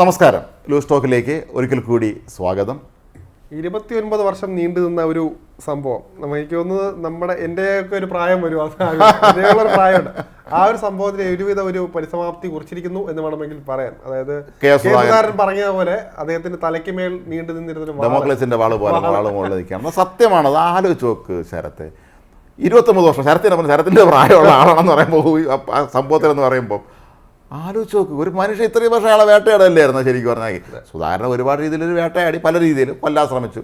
നമസ്കാരം. ലൂസ് ടോക്കിലേക്ക് ഒരിക്കൽ കൂടി സ്വാഗതം. ഇരുപത്തി ഒൻപത് വർഷം നീണ്ടു നിന്ന ഒരു സംഭവം. എനിക്ക് തോന്നുന്നത് നമ്മുടെ എന്റെയൊക്കെ ഒരു പ്രായം വരും. അതേപോലെ പ്രായമുണ്ട്. ആ ഒരു സംഭവത്തിന് ഒരുവിധ ഒരു പരിസമാപ്തി കുറിച്ചിരിക്കുന്നു എന്ന് വേണമെങ്കിൽ പറയാം. അതായത് കേസുകാരൻ പറഞ്ഞ പോലെ അദ്ദേഹത്തിന്റെ തലയ്ക്ക് മേൽ നീണ്ടു നിന്നിരുന്ന വാൾ. പോലെ നിൽക്കുകയാണ്. സത്യമാണ്. അത് ആലോചിച്ച് നോക്ക് ശരത്തെ. ഇരുപത്തൊമ്പത് വർഷം. ശരത്തിന്റെ ശരത്തിന്റെ പ്രായമുള്ള ആളാണെന്ന് പറയുമ്പോൾ ആ സംഭവത്തിലെന്ന് പറയുമ്പോൾ ആലോചിച്ച് നോക്ക്. ഒരു മനുഷ്യൻ ഇത്രയും വർഷം അയാളെ വേട്ടയാടല്ലായിരുന്നു ശരിക്കും പറഞ്ഞാൽ? സുധാരണ ഒരുപാട് രീതിയിൽ ഒരു വേട്ടയാടി പല രീതിയിൽ കൊല്ലാൻ ശ്രമിച്ചു.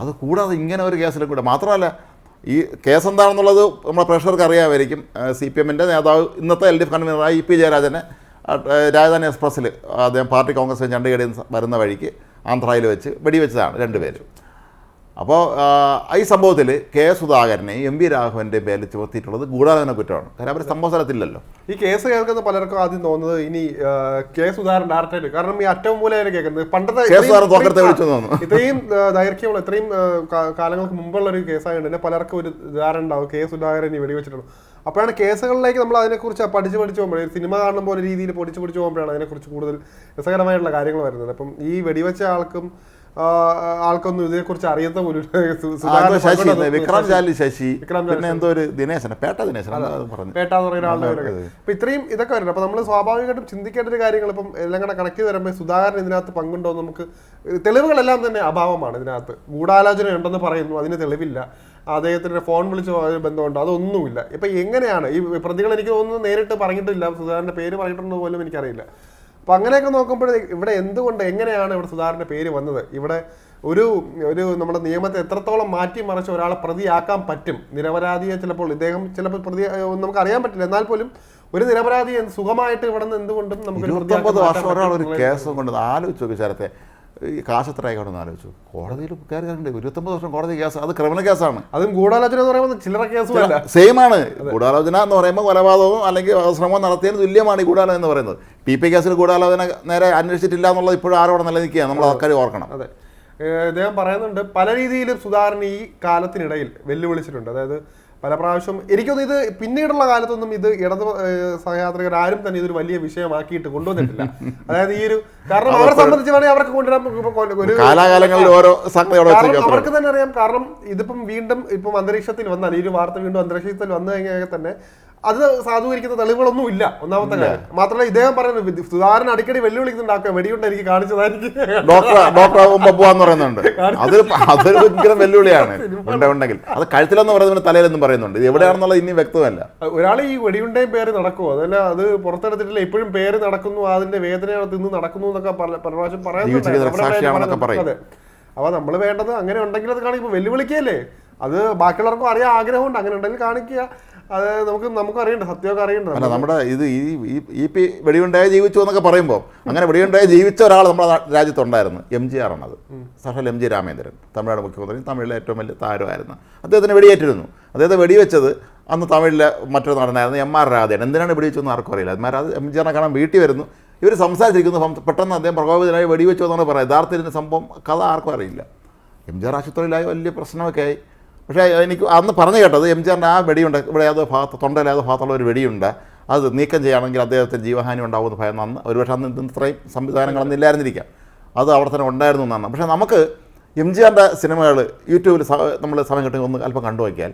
അത് കൂടാതെ ഇങ്ങനെ ഒരു കേസിൽ കൂടെ. മാത്രമല്ല ഈ കേസ് എന്താണെന്നുള്ളത് നമ്മളെ പ്രേക്ഷകർക്ക് അറിയാമായിരിക്കും. സി പി എമ്മിന്റെ നേതാവ് ഇന്നത്തെ എൽ ഡി എഫ് കൺവീനറായ ഇ പി ജയരാജനെ രാജധാനി എക്സ്പ്രസ്സിൽ അദ്ദേഹം പാർട്ടി കോൺഗ്രസ് ചണ്ഡീഗഡിൽ വരുന്ന വഴിക്ക് ആന്ധ്രയിൽ വെച്ച് വെടിവെച്ചതാണ് രണ്ടുപേരും. അപ്പോൾ ഈ സംഭവത്തിൽ കെ സുധാകരനെ എം വി രാഘവന്റെ പേരിൽ ചുമത്തിയിട്ടുള്ളത് ഗൂഢാലോചന കുറ്റമാണ്. കാരണം അവർ സംഭവ സ്ഥലത്തില്ലല്ലോ. ഈ കേസ് കേൾക്കുന്ന പലർക്കും ആദ്യം തോന്നുന്നത് ഇനി കെ സുധാകരൻ ഡയറക്റ്റായിട്ട് കാരണം ഈ അറ്റവും മൂലയാണ് കേൾക്കുന്നത് പണ്ടത്തെ ഇത്രയും- ദൈർഘ്യമുള്ള ഇത്രയും കാലങ്ങൾക്ക് മുമ്പുള്ള ഒരു കേസായതുകൊണ്ട് തന്നെ പലർക്കും ഒരു ധാരണ ഉണ്ടാവും കെ സുധാകരൻ ഈ വെടിവെച്ചിട്ടുണ്ട് അപ്പോഴാണ് കേസുകളിലേക്ക് നമ്മൾ അതിനെക്കുറിച്ച് പഠിച്ച് പഠിച്ച് പോകുമ്പോൾ സിനിമ കാണുമ്പോൾ ഒരു രീതിയിൽ പൊടിച്ച് പൊടിച്ച് പോകുമ്പോഴാണ് അതിനെക്കുറിച്ച് കൂടുതൽ രസകരമായിട്ടുള്ള കാര്യങ്ങൾ വരുന്നത്. അപ്പം ഈ വെടിവെച്ച ആൾക്കും ആൾക്കൊന്നും ഇതിനെക്കുറിച്ച് അറിയാത്ത പോലും ശശി വിക്രം ജാലി ശശി വിക്രം പിന്നെ എന്തോ ഒരു ദിനേശന പേട്ട ദിനേശന പേട്ട എന്ന് പറയുന്ന ആളുടെ അപ്പൊ ഇത്രയും ഇതൊക്കെ വരുന്നത് അപ്പൊ നമ്മൾ സ്വാഭാവികമായിട്ടും ചിന്തിക്കേണ്ട ഒരു കാര്യങ്ങൾ ഇപ്പം എല്ലാം കൂടെ കണക്ട് ചെയ്ത് വരുമ്പോൾ സുധാകരൻ ഇതിനകത്ത് പങ്കുണ്ടോ എന്ന് നമുക്ക് തെളിവുകളെല്ലാം തന്നെ അഭാവമാണ് ഇതിനകത്ത്. ഗൂഢാലോചന ഉണ്ടെന്ന് പറയുന്നു അതിന് തെളിവില്ല. അദ്ദേഹത്തിന്റെ ഫോൺ വിളിച്ച് ബന്ധമുണ്ട് അതൊന്നുമില്ല. ഇപ്പൊ എങ്ങനെയാണ്? ഈ പ്രതികൾ എനിക്ക് തോന്നുന്നു നേരിട്ട് പറഞ്ഞിട്ടില്ല സുധാകരന്റെ പേര് പറഞ്ഞിട്ടുണ്ടോ പോലും എനിക്കറിയില്ല. അപ്പൊ അങ്ങനെയൊക്കെ നോക്കുമ്പോൾ ഇവിടെ എന്തുകൊണ്ട് എങ്ങനെയാണ് ഇവിടെ സുധാകരന്റെ പേര് വന്നത്? ഇവിടെ ഒരു ഒരു നമ്മുടെ നിയമത്തെ എത്രത്തോളം മാറ്റി മറിച്ച് ഒരാളെ പ്രതിയാക്കാൻ പറ്റും? നിരപരാധിയെ ചിലപ്പോൾ ഇദ്ദേഹം ചിലപ്പോൾ പ്രതി നമുക്ക് അറിയാൻ പറ്റില്ല. എന്നാൽ പോലും ഒരു നിരപരാധി സുഖമായിട്ട് ഇവിടെ നിന്ന് എന്തുകൊണ്ടും നമുക്ക് ഒരു കേസ് കൊണ്ട് ആലോചിച്ച് നോക്കി ശരത്തെ. ഈ കാശ് എത്ര ആയിക്കോട്ടെ ആലോചിച്ചു. കോടതിയിൽ കയറിയിട്ടുണ്ട് ഇരുപത്തൊമ്പത് വർഷം കോടതി കേസ് അത് ക്രിമിനൽ കേസാണ്. അതും ഗൂഢാലോചന എന്ന് പറയുമ്പോൾ ചില്ലറ കേസ് സെയിം ആണ് ഗൂഢാലോചന എന്ന് പറയുമ്പോൾ കൊലപാതകവും അല്ലെങ്കിൽ ശ്രമം നടത്തിയതിന് തുല്യമാണ് ഈ ഗൂഢാലോചന എന്ന് പറയുന്നത്. പി പി കേസിൽ ഗൂഢാലോചന നേരെ അന്വേഷിച്ചിട്ടില്ല എന്നുള്ളത് ഇപ്പോഴും ആരോടെ നിലനിൽക്കുകയാണ് നമ്മൾ ആൾക്കാർ ഓർക്കണം. അതെ. ഇദ്ദേഹം പറയുന്നുണ്ട് പല രീതിയിലും സുധാകരൻ ഈ കാലത്തിനിടയിൽ വെല്ലുവിളിച്ചിട്ടുണ്ട്. അതായത് പല പ്രാവശ്യം എനിക്കൊന്നും ഇത് പിന്നീടുള്ള കാലത്തൊന്നും ഇത് ഇടത് സഹയാത്രികർ ആരും തന്നെ ഇതൊരു വലിയ വിഷയമാക്കിയിട്ട് കൊണ്ടുവന്നിട്ടില്ല. അതായത് ഈ ഒരു കാരണം അവരെ സംബന്ധിച്ച് വേണമെങ്കിൽ അവർക്ക് കൊണ്ടുവരാൻ ഇപ്പൊ കൊ- ഒരു കാലാകാലങ്ങളിൽ ഓരോ സംഗതിയോടെ കാരണം വെച്ച് അവർക്ക് തന്നെ അറിയാം. കാരണം ഇതിപ്പം വീണ്ടും ഇപ്പം അന്തരീക്ഷത്തിൽ വന്നാൽ ഈ ഒരു വാർത്ത വീണ്ടും അന്തരീക്ഷത്തിൽ വന്നു കഴിഞ്ഞാൽ തന്നെ അത് സാധൂകരിക്കുന്ന തെളിവുകളൊന്നും ഇല്ല. ഒന്നാമത്തെ കാര്യം. മാത്രമല്ല ഇദ്ദേഹം പറയുന്നത് സുധാരൻ അടിക്കടി വെല്ലുവിളിക്കുന്നുണ്ടാക്കുക. വെടിയുണ്ട് എനിക്ക് കാണിച്ചതായിരിക്കും. ഡോക്ടർ ഡോക്ടർ പറയുന്നുണ്ട്. അതൊരു അതൊരു ഭയങ്കര വെല്ലുവിളിയാണ്. ഉണ്ട് ഉണ്ടെങ്കിൽ. അത് കഴുത്തിലെന്ന് പറയുന്നത് തലയിലെന്നും പറയുന്നുണ്ട്. ഇത് എവിടെയാണെന്നുള്ളത് ഇനി വ്യക്തമല്ല. ഒരാൾ ഈ വെടിയുണ്ടയും പേര് നടക്കുമോ അതല്ല അത് പുറത്തെടുത്തിട്ടില്ല. ഇപ്പോഴും പേര് നടക്കുന്നു അതിന്റെ വേദന തിന്ന് നടക്കുന്നു എന്നൊക്കെ പ്രാവശ്യം പറയാൻ. അതെ അപ്പൊ നമ്മൾ വേണ്ടത് അങ്ങനെ ഉണ്ടെങ്കിൽ അത് കാണിക്കുമ്പോൾ വെല്ലുവിളിക്കല്ലേ? അത് ബാക്കിയുള്ളവർക്കും അറിയാൻ ആഗ്രഹമുണ്ട്. അങ്ങനെ ഉണ്ടെങ്കിൽ കാണിക്കുക. അത് നമുക്ക് നമുക്ക് അറിയണ്ട സത്യമൊക്കെ അറിയണ്ട. അല്ല നമ്മുടെ ഇത് ഈ ഈ- പി വെടിയുണ്ടായ ജീവിച്ചു എന്നൊക്കെ പറയുമ്പോൾ അങ്ങനെ വെടിയുണ്ടായ ജീവിച്ച ഒരാൾ നമ്മുടെ രാജ്യത്തുണ്ടായിരുന്നു എം ജി ആർ ആണത് സഹൽ എം ജി രാമേന്ദ്രൻ തമിഴ്നാട് മുഖ്യമന്ത്രി തമിഴിലെ ഏറ്റവും വലിയ താരമായിരുന്നു അദ്ദേഹത്തിന് വെടിയേറ്റിരുന്നു. അദ്ദേഹത്തെ വെടിവെച്ചത് അന്ന് തമിഴിലെ മറ്റൊരു നടനായിരുന്നു എം ആർ രാധേൻ എന്തിനാണ് വെടിവെച്ചതെന്ന് ആർക്കും അറിയില്ല. M R Radha M G ആറിനെ കാണാൻ വീട്ടിൽ വരുന്നു. ഇവർ സംസാരിച്ചിരിക്കുന്നു പെട്ടെന്ന് അദ്ദേഹം പ്രകോപിതനായി വെടിവെച്ചു എന്നാണ് പറയുന്നത്. യഥാർത്ഥത്തിൽ സംഭവം കഥ ആർക്കും അറിയില്ല. എം ജി ആർ ആശുപത്രിയിലായി വലിയ പ്രശ്നമൊക്കെ ആയി. പക്ഷേ എനിക്ക് അന്ന് പറഞ്ഞു കേട്ടത് എം ജി ആറിന്റെ ആ വെടിയുണ്ട്. ഇവിടെ ഏതോ ഭാഗത്ത് തൊണ്ടയിൽ ഏതോ ഭാഗത്തുള്ള ഒരു വെടിയുണ്ട്. അത് നീക്കം ചെയ്യുകയാണെങ്കിൽ അദ്ദേഹത്തിന് ജീവഹാനി ഉണ്ടാവുമെന്ന് ഭയം അന്ന് ഒരുപക്ഷെ അന്ന് ഇത്രയും സംവിധാനങ്ങളൊന്നും ഇല്ലായിരുന്നിരിക്കാം. അത് അവിടെ തന്നെ ഉണ്ടായിരുന്നു എന്നാണ്. പക്ഷേ നമുക്ക് എം ജി ആറിന്റെ സിനിമകൾ യൂട്യൂബിൽ നമ്മൾ സമയം കിട്ടുമെങ്കിൽ ഒന്ന് അല്പം കണ്ടു നോക്കിയാൽ.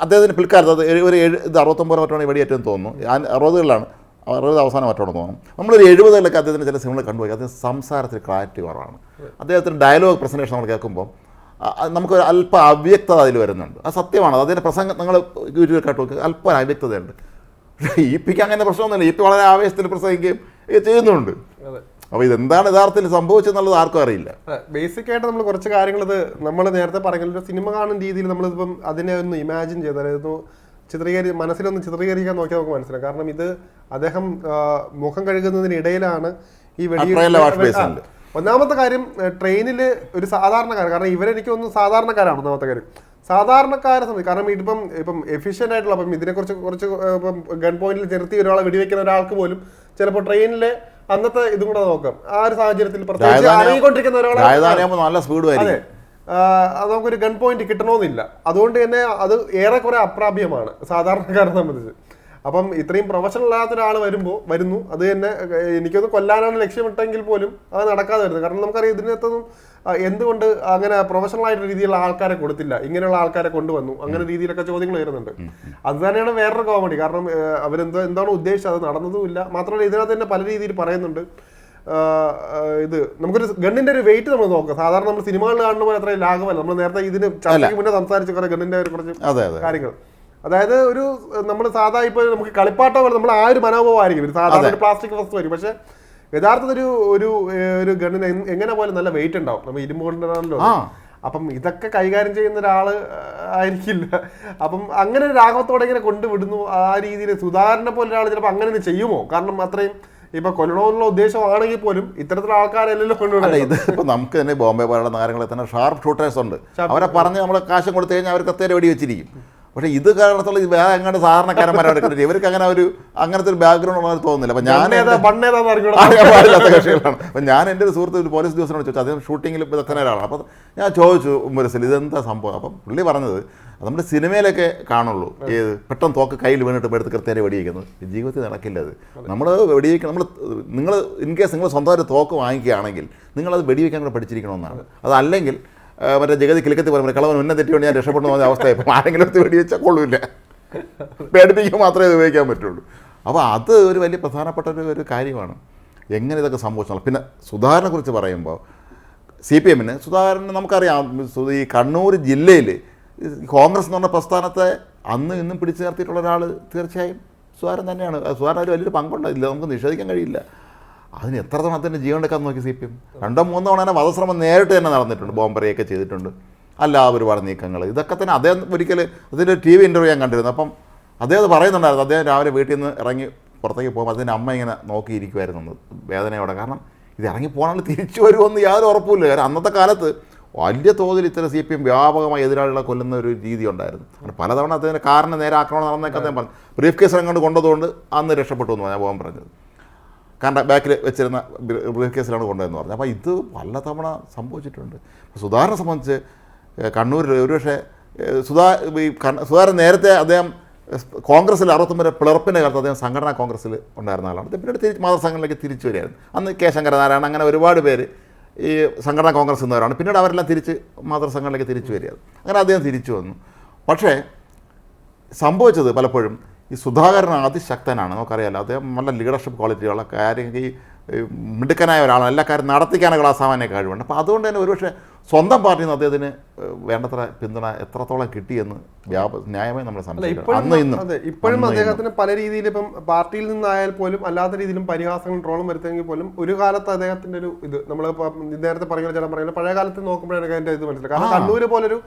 അദ്ദേഹത്തിന് പിൽക്കാലത്ത് അത് ഒരു- ഏഴ് ഇത് അറുപത്തൊമ്പത് മറ്റാണ് വെടിയേറ്റെന്ന് തോന്നുന്നു. ഞാൻ അറുപതുകളിലാണ് അറുപത് അവസാനം മറ്റോണെന്ന് തോന്നുന്നു. നമ്മളൊരു എഴുപതുകളിലൊക്കെ അദ്ദേഹത്തിന് ചില സിനിമകൾ കണ്ടുപോയി അദ്ദേഹം സംസാരത്തിൽ ക്ലാരിറ്റി കുറവാണ്. അദ്ദേഹത്തിന്റെ ഡയലോഗ് പ്രസന്റേഷൻ നമ്മൾ കേൾക്കുമ്പോൾ ആ, അല്പ അവ്യക്തത അതിൽ വരുന്നുണ്ട്. അത് സത്യമാണ്. അതിന്റെ പ്രസംഗം നിങ്ങൾ യൂട്യൂബിൽ കേട്ട് നോക്കുക അല്പം അവ്യക്തതയുണ്ട്. ഇ പിക്ക് അങ്ങനെ പ്രശ്നമൊന്നുമില്ല. ഇ പി വളരെ ആവേശത്തിൽ പ്രസംഗിക്കുകയും ചെയ്യുന്നുണ്ട്. അപ്പോൾ ഇതെന്താണ് യഥാർത്ഥത്തിൽ സംഭവിച്ചെന്നുള്ളത് ആർക്കും അറിയില്ല. ബേസിക് ആയിട്ട് നമ്മൾ കുറച്ച് കാര്യങ്ങൾ ഇത് നമ്മൾ നേരത്തെ പറഞ്ഞല്ലോ. സിനിമ കാണുന്ന രീതിയിൽ നമ്മളിപ്പം അതിനെ ഒന്ന് ഇമാജിൻ ചെയ്ത് അതായത് ചിത്രീകരി മനസ്സിലൊന്ന് ചിത്രീകരിക്കാൻ നോക്കിയാൽ നമുക്ക് മനസ്സിലാവും. കാരണം ഇത് അദ്ദേഹം മുഖം കഴുകുന്നതിനിടയിലാണ് ഈ വെടി ഒന്നാമത്തെ കാര്യം ട്രെയിനിൽ ഒരു സാധാരണക്കാരൻ കാരണം ഇവരെനിക്ക് ഒന്ന് സാധാരണക്കാരാണ് ഒന്നാമത്തെ കാര്യം. സാധാരണക്കാരെ സംബന്ധിച്ച് കാരണം ഇതിപ്പം ഇപ്പം എഫിഷ്യന്റ് ആയിട്ടുള്ള അപ്പം ഇതിനെക്കുറിച്ച് കുറച്ച് ഇപ്പം ഗൺ പോയിന്റിൽ ചെറുത്തി ഒരാളെ വെടിവെക്കുന്ന ഒരാൾക്ക് പോലും ചിലപ്പോൾ ട്രെയിനിലെ അന്നത്തെ ഇതും കൂടെ നോക്കാം. ആ ഒരു സാഹചര്യത്തിൽ പ്രത്യേകിച്ച് അറിയിക്കൊണ്ടിരിക്കുന്ന ഒരാളെ അത്. നമുക്കൊരു ഗൺ പോയിന്റ് കിട്ടണമെന്നില്ല അതുകൊണ്ട് തന്നെ അത് ഏറെക്കുറെ അപ്രാപ്യമാണ് സാധാരണക്കാരെ സംബന്ധിച്ച്. അപ്പം ഇത്രയും പ്രൊഫഷണൽ അല്ലാത്ത ഒരാൾ വരുമ്പോൾ വരുന്നു. അത് തന്നെ എനിക്കൊന്ന് കൊല്ലാനാണ് ലക്ഷ്യമിട്ടെങ്കിൽ പോലും അത് നടക്കാതെ വരുന്നത്. കാരണം നമുക്കറിയാം ഇതിനകത്തൊന്നും എന്തുകൊണ്ട് അങ്ങനെ പ്രൊഫഷണൽ ആയിട്ടുള്ള രീതിയിലുള്ള ആൾക്കാരെ കൊടുത്തില്ല. ഇങ്ങനെയുള്ള ആൾക്കാരെ കൊണ്ടുവന്നു. അങ്ങനെ രീതിയിലൊക്കെ ചോദ്യങ്ങൾ വരുന്നുണ്ട്. അത് തന്നെയാണ് വേറൊരു കോമഡി കാരണം അവരെന്താ എന്താണ് ഉദ്ദേശിച്ചത്? അത് നടന്നതുമില്ല. മാത്രമല്ല ഇതിനകത്ത് തന്നെ പല രീതിയിൽ പറയുന്നുണ്ട്. ഇത് നമുക്കൊരു ഗണ്ണിന്റെ ഒരു വെയിറ്റ് നമ്മൾ നോക്കാം സാധാരണ നമ്മൾ സിനിമകളിൽ കാണുന്ന പോലെ അത്രയും ലാഘവല്ല നമ്മൾ നേരത്തെ ഇതിന് ചർച്ചയ്ക്ക് മുന്നേ സംസാരിച്ച കുറെ ഗണ്ണിന്റെ ഒരു കുറച്ച് കാര്യങ്ങൾ. അതായത് ഒരു നമ്മൾ സാധാ ഇപ്പോൾ നമുക്ക് കളിപ്പാട്ടം പോലെ നമ്മൾ ആ ഒരു മനോഭാവമായിരിക്കും. ഒരു സാധാരണ ഒരു പ്ലാസ്റ്റിക് വസ്തു വരും പക്ഷേ യഥാർത്ഥത്തിൽ ഒരു ഒരു ഒരു ഗണ്ണിന് എങ്ങനെ പോലെ നല്ല വെയിറ്റ് ഉണ്ടാവും. നമ്മൾ ഇരുമ്പ് കൊണ്ടാണല്ലോ അപ്പം ഇതൊക്കെ കൈകാര്യം ചെയ്യുന്ന ഒരാൾ ആയിരിക്കില്ല. അപ്പം അങ്ങനെ ഒരു രാഘവത്തോടെ ഇങ്ങനെ കൊണ്ടുവിടുന്നു. ആ രീതിയിൽ സുധാകരനെ പോലെ ഒരാൾ ചിലപ്പോൾ അങ്ങനെ ചെയ്യുമോ? കാരണം അത്രയും ഇപ്പൊ കൊല്ലണമെന്നുള്ള ഉദ്ദേശമാണെങ്കിൽ പോലും ഇത്തരത്തിലുള്ള ആൾക്കാരല്ലല്ലോ കൊണ്ടുവരുന്നത് ഇത് ഇപ്പൊ നമുക്ക് തന്നെ ബോംബെ പോലുള്ള നഗരങ്ങളിൽ തന്നെ ഷാർപ്പ് ഷൂട്ടേഴ്സ് ഉണ്ട്. അവരെ പറഞ്ഞ് നമ്മൾ കാശം കൊടുത്തു കഴിഞ്ഞാൽ അവർ കത്തേരെ വെടി വെച്ചിരിക്കും പക്ഷേ ഇത് കാരണത്തുള്ള ഇത് വേറെ എങ്ങാണ്ട് സാധാരണക്കാരന്മാരാണ് എടുക്കുന്നത് ഇവർക്ക് അങ്ങനെ ഒരു അങ്ങനത്തെ ഒരു ബാക്ക്ഗ്രൗണ്ട് ഉള്ളതെന്ന് തോന്നുന്നില്ല. അപ്പം ഞാൻ പാടില്ലാത്ത കക്ഷികളാണ്. അപ്പം ഞാൻ എന്റെ ഒരു സുഹൃത്ത് ഒരു പോലീസ് ഉദ്യോഗസ്ഥനോട് ചോദിച്ചു അദ്ദേഹം ഷൂട്ടിങ്ങിൽ വിദഗ്ധന ഒരാളാണ്. അപ്പോൾ ഞാൻ ചോദിച്ചു മുരസിൽ ഇതെന്താ സംഭവം? അപ്പം പുള്ളി പറഞ്ഞത് നമ്മുടെ സിനിമയിലൊക്കെ കാണുള്ളൂ. ഏത് പെട്ടെന്ന് തോക്ക് കയ്യിൽ വീണിട്ട് എടുത്ത് കൃത്യമായി വെടിയിക്കുന്നത് ജീവിതത്തിൽ നടക്കില്ല അത്. നമ്മൾ വെടിവെക്കണം നമ്മൾ നിങ്ങൾ ഇൻ കേസ് നിങ്ങൾ സ്വന്തമായിട്ട് തോക്ക് വാങ്ങിക്കുകയാണെങ്കിൽ നിങ്ങളത് വെടിവെക്കാൻ കൂടെ പഠിച്ചിരിക്കണമെന്നാണ്. അതല്ലെങ്കിൽ മറ്റേ ജഗതി കിളിക്കത്തി പറഞ്ഞു കളവൻ ഉന്നം തെറ്റിയോണ്ട് ഞാൻ രക്ഷപ്പെടുന്ന പറഞ്ഞ അവസ്ഥ ഇപ്പം ആരെങ്കിലും എടുത്ത് വെടിവെച്ചാൽ കൊള്ളൂല്ല. പേടിപ്പിക്കുക മാത്രമേ ഇത് ഉപയോഗിക്കാൻ പറ്റുള്ളൂ. അപ്പോൾ അത് ഒരു വലിയ പ്രധാനപ്പെട്ട ഒരു ഒരു കാര്യമാണ്. എങ്ങനെ ഇതൊക്കെ സംഭവിച്ചാൽ പിന്നെ സുധാകരനെ കുറിച്ച് പറയുമ്പോൾ സി പി എമ്മിന് സുധാകരന് നമുക്കറിയാം ഈ കണ്ണൂർ ജില്ലയിൽ കോൺഗ്രസ് എന്ന് പറഞ്ഞ പ്രസ്ഥാനത്തെ അന്ന് ഇന്നും പിടിച്ചു നിർത്തിയിട്ടുള്ള ഒരാൾ തീർച്ചയായും സുധാകരൻ തന്നെയാണ്. സുധാകരൻ അതിൽ വലിയൊരു പങ്കുണ്ടായില്ല നമുക്ക് നിഷേധിക്കാൻ കഴിയില്ല. അതിന് എത്ര തവണ തന്നെ ജീവൻ എടുക്കാൻ നോക്കി സി പി എം? രണ്ടോ മൂന്നോ തവണ വധശ്രമം നേരിട്ട് തന്നെ നടന്നിട്ടുണ്ട്. ബോംബറിയൊക്കെ ചെയ്തിട്ടുണ്ട്. അല്ല ഒരുപാട് നീക്കങ്ങൾ. ഇതൊക്കെ തന്നെ അദ്ദേഹം ഒരിക്കൽ അതിന്റെ ടി വി ഇന്റർവ്യൂ ഞാൻ കണ്ടിരുന്നു. അപ്പം അദ്ദേഹം പറയുന്നുണ്ടായിരുന്നു. അദ്ദേഹം രാവിലെ വീട്ടിൽ നിന്ന് ഇറങ്ങി പുറത്തേക്ക് പോകുമ്പോൾ അതിന്റെ അമ്മ ഇങ്ങനെ നോക്കിയിരിക്കുമായിരുന്നു വേദനയോടെ. കാരണം ഇത് ഇറങ്ങി പോകണമെങ്കിൽ തിരിച്ചു വരുമെന്ന് യാതൊരു ഉറപ്പില്ല കാരണം അന്നത്തെ കാലത്ത് വലിയ തോതിൽ ഇത്തരം സി പി എം വ്യാപകമായി എതിരാളികളെ കൊല്ലുന്ന ഒരു രീതി ഉണ്ടായിരുന്നു. പലതവണ അദ്ദേഹത്തിന്റെ കാരണം നേരെ ആക്രമണം നടന്നേക്കാൻ പറഞ്ഞു. ബ്രീഫ് കേസ് അങ്ങോട്ട് കൊണ്ടതുകൊണ്ട് അന്ന് രക്ഷപ്പെട്ടു എന്ന് ഞാൻ പോകാൻ പറഞ്ഞത്. കാരണം ബാക്കിൽ വെച്ചിരുന്ന ബ്രീഫ് കേസിലാണ് കൊണ്ടുവന്ന് പറഞ്ഞത്. അപ്പോൾ ഇത് പലതവണ സംഭവിച്ചിട്ടുണ്ട്. സുധാകരനെ സംബന്ധിച്ച് കണ്ണൂരിൽ ഒരുപക്ഷെ സുധാ ഈ സുധാകരൻ നേരത്തെ അദ്ദേഹം കോൺഗ്രസ്സിൽ അറുപത്തൊമ്പത് പിളർപ്പിന്റെ കാലത്ത് അദ്ദേഹം സംഘടനാ കോൺഗ്രസ്സിൽ ഉണ്ടായിരുന്ന ആളാണ്. പിന്നീട് തിരിച്ച് മാതൃസംഘടനയിലേക്ക് തിരിച്ചു വരികയായിരുന്നു. അന്ന് കെ ശങ്കരനാരായണൻ അങ്ങനെ ഒരുപാട് പേര് ഈ സംഘടനാ കോൺഗ്രസ് എന്നവരാണ് പിന്നീട് അവരെല്ലാം തിരിച്ച് മാതൃസംഘടനയിലേക്ക് തിരിച്ചു വരികയായിരുന്നു. അങ്ങനെ അദ്ദേഹം തിരിച്ചു വന്നു. പക്ഷേ സംഭവിച്ചത് പലപ്പോഴും ഈ സുധാകരൻ അതിശക്തനാണ് നമുക്കറിയാലോ. അദ്ദേഹം നല്ല ലീഡർഷിപ്പ് ക്വാളിറ്റിയുള്ള കാര്യം ഈ മിടുക്കനായ ഒരാളാണ്. എല്ലാ കാര്യം നടത്തിക്കാനുള്ള അസാമാന്യ കഴിവുണ്ട്. അപ്പോൾ അതുകൊണ്ട് തന്നെ ഒരുപക്ഷെ സ്വന്തം പാർട്ടിയിൽ നിന്ന് അദ്ദേഹത്തിന് വേണ്ടത്ര പിന്തുണ എത്രത്തോളം കിട്ടിയെന്ന് വ്യാപ ന്യായമായി നമ്മൾ സംസാരിക്കും സംശയിക്കണം. ഇപ്പോഴും അന്ന് ഇന്നും ഇപ്പോഴും അദ്ദേഹത്തിന് പല രീതിയിൽ ഇപ്പം പാർട്ടിയിൽ നിന്നായാൽ പോലും അല്ലാത്ത രീതിയിലും പരിഹാസങ്ങൾ ട്രോളും വരുത്തെങ്കിൽ പോലും ഒരു കാലത്ത് അദ്ദേഹത്തിന്റെ ഒരു ഇത് നമ്മൾ നേരത്തെ പറയുന്ന ചില പറയുന്നത് പഴയ കാലത്ത് നോക്കുമ്പോഴാണ് അതിന്റെ ഇത് മനസ്സിലാക്കുക കാരണം കണ്ണൂര് പോലൊരു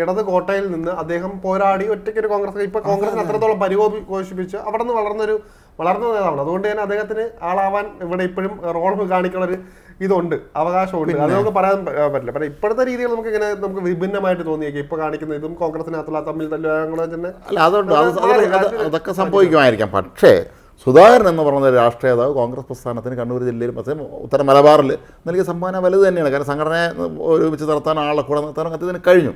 ഇടത് കോട്ടയിൽ നിന്ന് അദ്ദേഹം പോരാടി ഒറ്റയ്ക്ക് ഒരു കോൺഗ്രസ് ഇപ്പൊ കോൺഗ്രസിന് അത്രത്തോളം പരിപോഷിപ്പിച്ച് അവിടെ നിന്ന് വളർന്നൊരു വളർന്ന നേതാവാണ്. അതുകൊണ്ട് തന്നെ അദ്ദേഹത്തിന് ആളാവാൻ ഇവിടെ ഇപ്പോഴും റോൾ കാണിക്കുന്ന ഒരു ഇതുണ്ട് അവകാശമുണ്ട്. അത് നമുക്ക് പറയാൻ പറ്റില്ല. പക്ഷേ ഇപ്പോഴത്തെ രീതിയിൽ നമുക്ക് ഇങ്ങനെ നമുക്ക് വിഭിന്നമായിട്ട് തോന്നിയേക്കും. ഇപ്പൊ കാണിക്കുന്ന ഇതും കോൺഗ്രസിനകത്തുള്ള തമ്മിൽ തന്നെ അല്ല അതുണ്ട്. അത് അത് അത് അതൊക്കെ സംഭവിക്കുമായിരിക്കാം. പക്ഷേ സുധാകരൻ എന്ന് പറഞ്ഞ ഒരു രാഷ്ട്രീയ നേതാവ് കോൺഗ്രസ് പ്രസ്ഥാനത്തിന് കണ്ണൂർ ജില്ലയിലും പക്ഷേ ഉത്തര മലബാറിൽ നൽകിയ സംഭാവന വലുത് തന്നെയാണ്. കാരണം സംഘടനയെ ഒരുമിച്ച് നിർത്താൻ ആളെ കൂടെ നിർത്താനും അദ്ദേഹത്തിന് കഴിഞ്ഞു.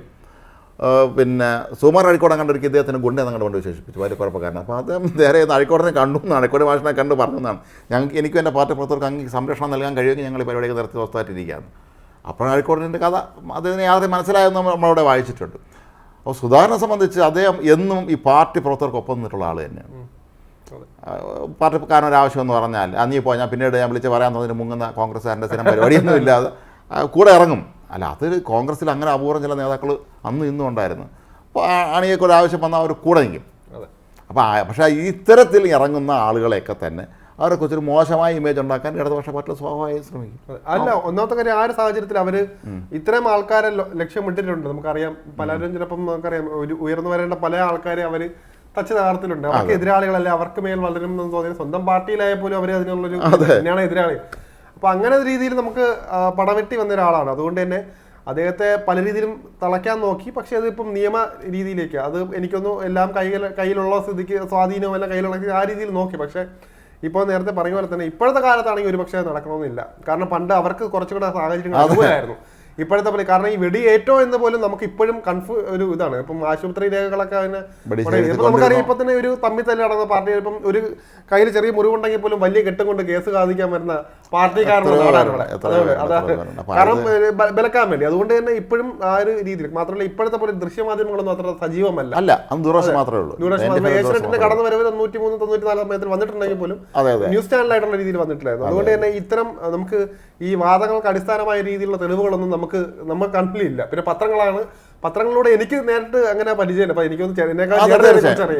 പിന്നെ സുമാർ അഴിക്കോടൻ കണ്ടൊരിക്കൽ ഇദ്ദേഹത്തിന് ഗുണ്ട എന്നങ്ങോട്ട് കൊണ്ട് വിശേഷിപ്പിച്ചു വലിയ കുഴപ്പക്കാരൻ അപ്പോൾ അദ്ദേഹം നേരെ അഴിക്കോടനെ കണ്ടു എന്നാണ് അഴിക്കോട് ഭാഷനെ കണ്ടു പറഞ്ഞതാണ്. ഞങ്ങൾക്ക് എനിക്കും എന്റെ പാർട്ടി പ്രവർത്തകർക്ക് അങ്ങ് സംരക്ഷണം നൽകാൻ കഴിയുമെങ്കിൽ ഞങ്ങൾ ഈ പരിപാടിയൊക്കെ നിർത്തി സ്വസ്ഥമായിട്ടിരിക്കുകയാണ് അപ്പോഴാണ് അഴിക്കോടിന്റെ കഥ അദ്ദേഹത്തിന് യാതൊരു മനസ്സിലായെന്ന് നമ്മളവിടെ വായിച്ചിട്ടുണ്ട്. അപ്പോൾ സുധാകരനെ സംബന്ധിച്ച് അദ്ദേഹം എന്നും ഈ പാർട്ടി പ്രവർത്തകർക്കൊപ്പം നിന്നിട്ടുള്ള ആൾ തന്നെയാണ്. പാർട്ടിക്കാരൻ ഒരു ആവശ്യം എന്ന് പറഞ്ഞാൽ അന്നീ പോയി ഞാൻ പിന്നീട് ഞാൻ വിളിച്ച് പറയാൻ തോന്നുന്നു മുങ്ങുന്ന കോൺഗ്രസ്സുകാരന്റെ സ്ഥിരം പരിപാടിയൊന്നും ഇല്ലാതെ കൂടെ ഇറങ്ങും. അല്ല അത് കോൺഗ്രസ്സിൽ അങ്ങനെ അപൂർവം ചില നേതാക്കൾ അന്നും ഇന്നും ഉണ്ടായിരുന്നു. അപ്പോൾ അണിയൊക്കെ ഒരു ആവശ്യം വന്നാൽ അവർ കൂടെ നിൽക്കും. അപ്പോൾ പക്ഷേ ഇത്തരത്തിൽ ഇറങ്ങുന്ന ആളുകളെയൊക്കെ തന്നെ അവരെ കുറിച്ചൊരു മോശമായ ഇമേജ് ഉണ്ടാക്കാൻ ഇടതുപക്ഷ പാർട്ടികൾ സ്വാഭാവികമായി ശ്രമിക്കും. അല്ല ഒന്നാമത്തെ കാര്യം ആ ഒരു സാഹചര്യത്തിൽ അവർ ഇത്രയും ആൾക്കാരെ ലക്ഷ്യമിട്ടിട്ടുണ്ട്. നമുക്കറിയാം പലരും ചിലപ്പം നമുക്കറിയാം ഒരു ഉയർന്നു വരേണ്ട പല ആൾക്കാരെ അവർ തച്ച് തകർത്തിട്ടുണ്ട് അവർക്ക് എതിരാളികളല്ലേ അവർക്ക് മേൽ വളരും എന്ന് തോന്നിയ സ്വന്തം പാർട്ടിയിലായ പോലും അവരെ അതിനുള്ളൊരു തന്നെയാണ് എതിരാളി. അപ്പൊ അങ്ങനെ ഒരു രീതിയിൽ നമുക്ക് പടവെട്ടി വന്ന ഒരാളാണ് അതുകൊണ്ട് തന്നെ അദ്ദേഹത്തെ പല രീതിയിലും തളയ്ക്കാൻ നോക്കി. പക്ഷെ അതിപ്പം നിയമ രീതിയിലേക്ക് അത് എനിക്കൊന്നും എല്ലാം കൈ കയ്യിലുള്ള സ്ഥിതിക്ക് സ്വാധീനവും എല്ലാം കയ്യിലുള്ള ആ രീതിയിൽ നോക്കി. പക്ഷെ ഇപ്പോൾ നേരത്തെ പറഞ്ഞ പോലെ തന്നെ ഇപ്പോഴത്തെ കാലത്താണെങ്കിൽ ഒരു പക്ഷേ നടക്കണമെന്നില്ല. കാരണം പണ്ട് അവർക്ക് കുറച്ചുകൂടെ സാഹചര്യങ്ങൾ അതുപോലായിരുന്നു ഇപ്പോഴത്തെ പോലെ കാരണം ഈ വെടിയേറ്റോ എന്ന് പോലും നമുക്ക് ഇപ്പോഴും കൺഫ്യൂ ഒരു ഇതാണ്. ഇപ്പം ആശുപത്രി രേഖകളൊക്കെ അതിന് നമുക്കറിയാം ഇപ്പൊ തന്നെ ഒരു തമ്മി തല്ലി നടന്ന പാർട്ടി ഇപ്പം ഒരു കയ്യിൽ ചെറിയ മുറിവുണ്ടെങ്കിൽ പോലും വലിയ കെട്ടും കൊണ്ട് കേസ് സാധിക്കാൻ വരുന്ന പാർട്ടി എത്രയോ നാടാണ് പേരുണ്ട്, ഇവിടെ. എത്രയോ അതെ, പേരുണ്ട്, അതാണ്. എത്രയോ പേരുണ്ട്. അപ്പൊ കാരണം വിലക്കാൻ ബലക്കാൻ വേണ്ടി. അതുകൊണ്ട് തന്നെ ഇപ്പോഴും ആ ഒരു രീതിയിൽ മാത്രമല്ല ഇപ്പോഴത്തെ പോലെ ദൃശ്യമാധ്യമങ്ങളൊന്നും അത്ര സജീവമല്ല. അല്ല ദൂരദർശൻ മാത്രമേ ഉള്ളൂ. മാത്രമല്ല, കടന്നു വരവ് തൊണ്ണൂറ്റി മൂന്ന് തൊണ്ണൂറ്റി നാല് സമയത്തിൽ വന്നിട്ടുണ്ടെങ്കിൽ പോലും ന്യൂസ് ചാനലായിട്ടുള്ള രീതിയിൽ വന്നിട്ടില്ലായിരുന്നു. അതുകൊണ്ട് തന്നെ ഇത്തരം നമുക്ക് ഈ വാദങ്ങൾക്ക് അടിസ്ഥാനമായ രീതിയിലുള്ള തെളിവുകളൊന്നും നമുക്ക് നമുക്ക് കണ്ണിലില്ല പിന്നെ പത്രങ്ങളാണ്. പത്രങ്ങളിലൂടെ എനിക്ക് നേരിട്ട് അങ്ങനെ പരിചയമില്ല. അപ്പൊ എനിക്കൊന്ന്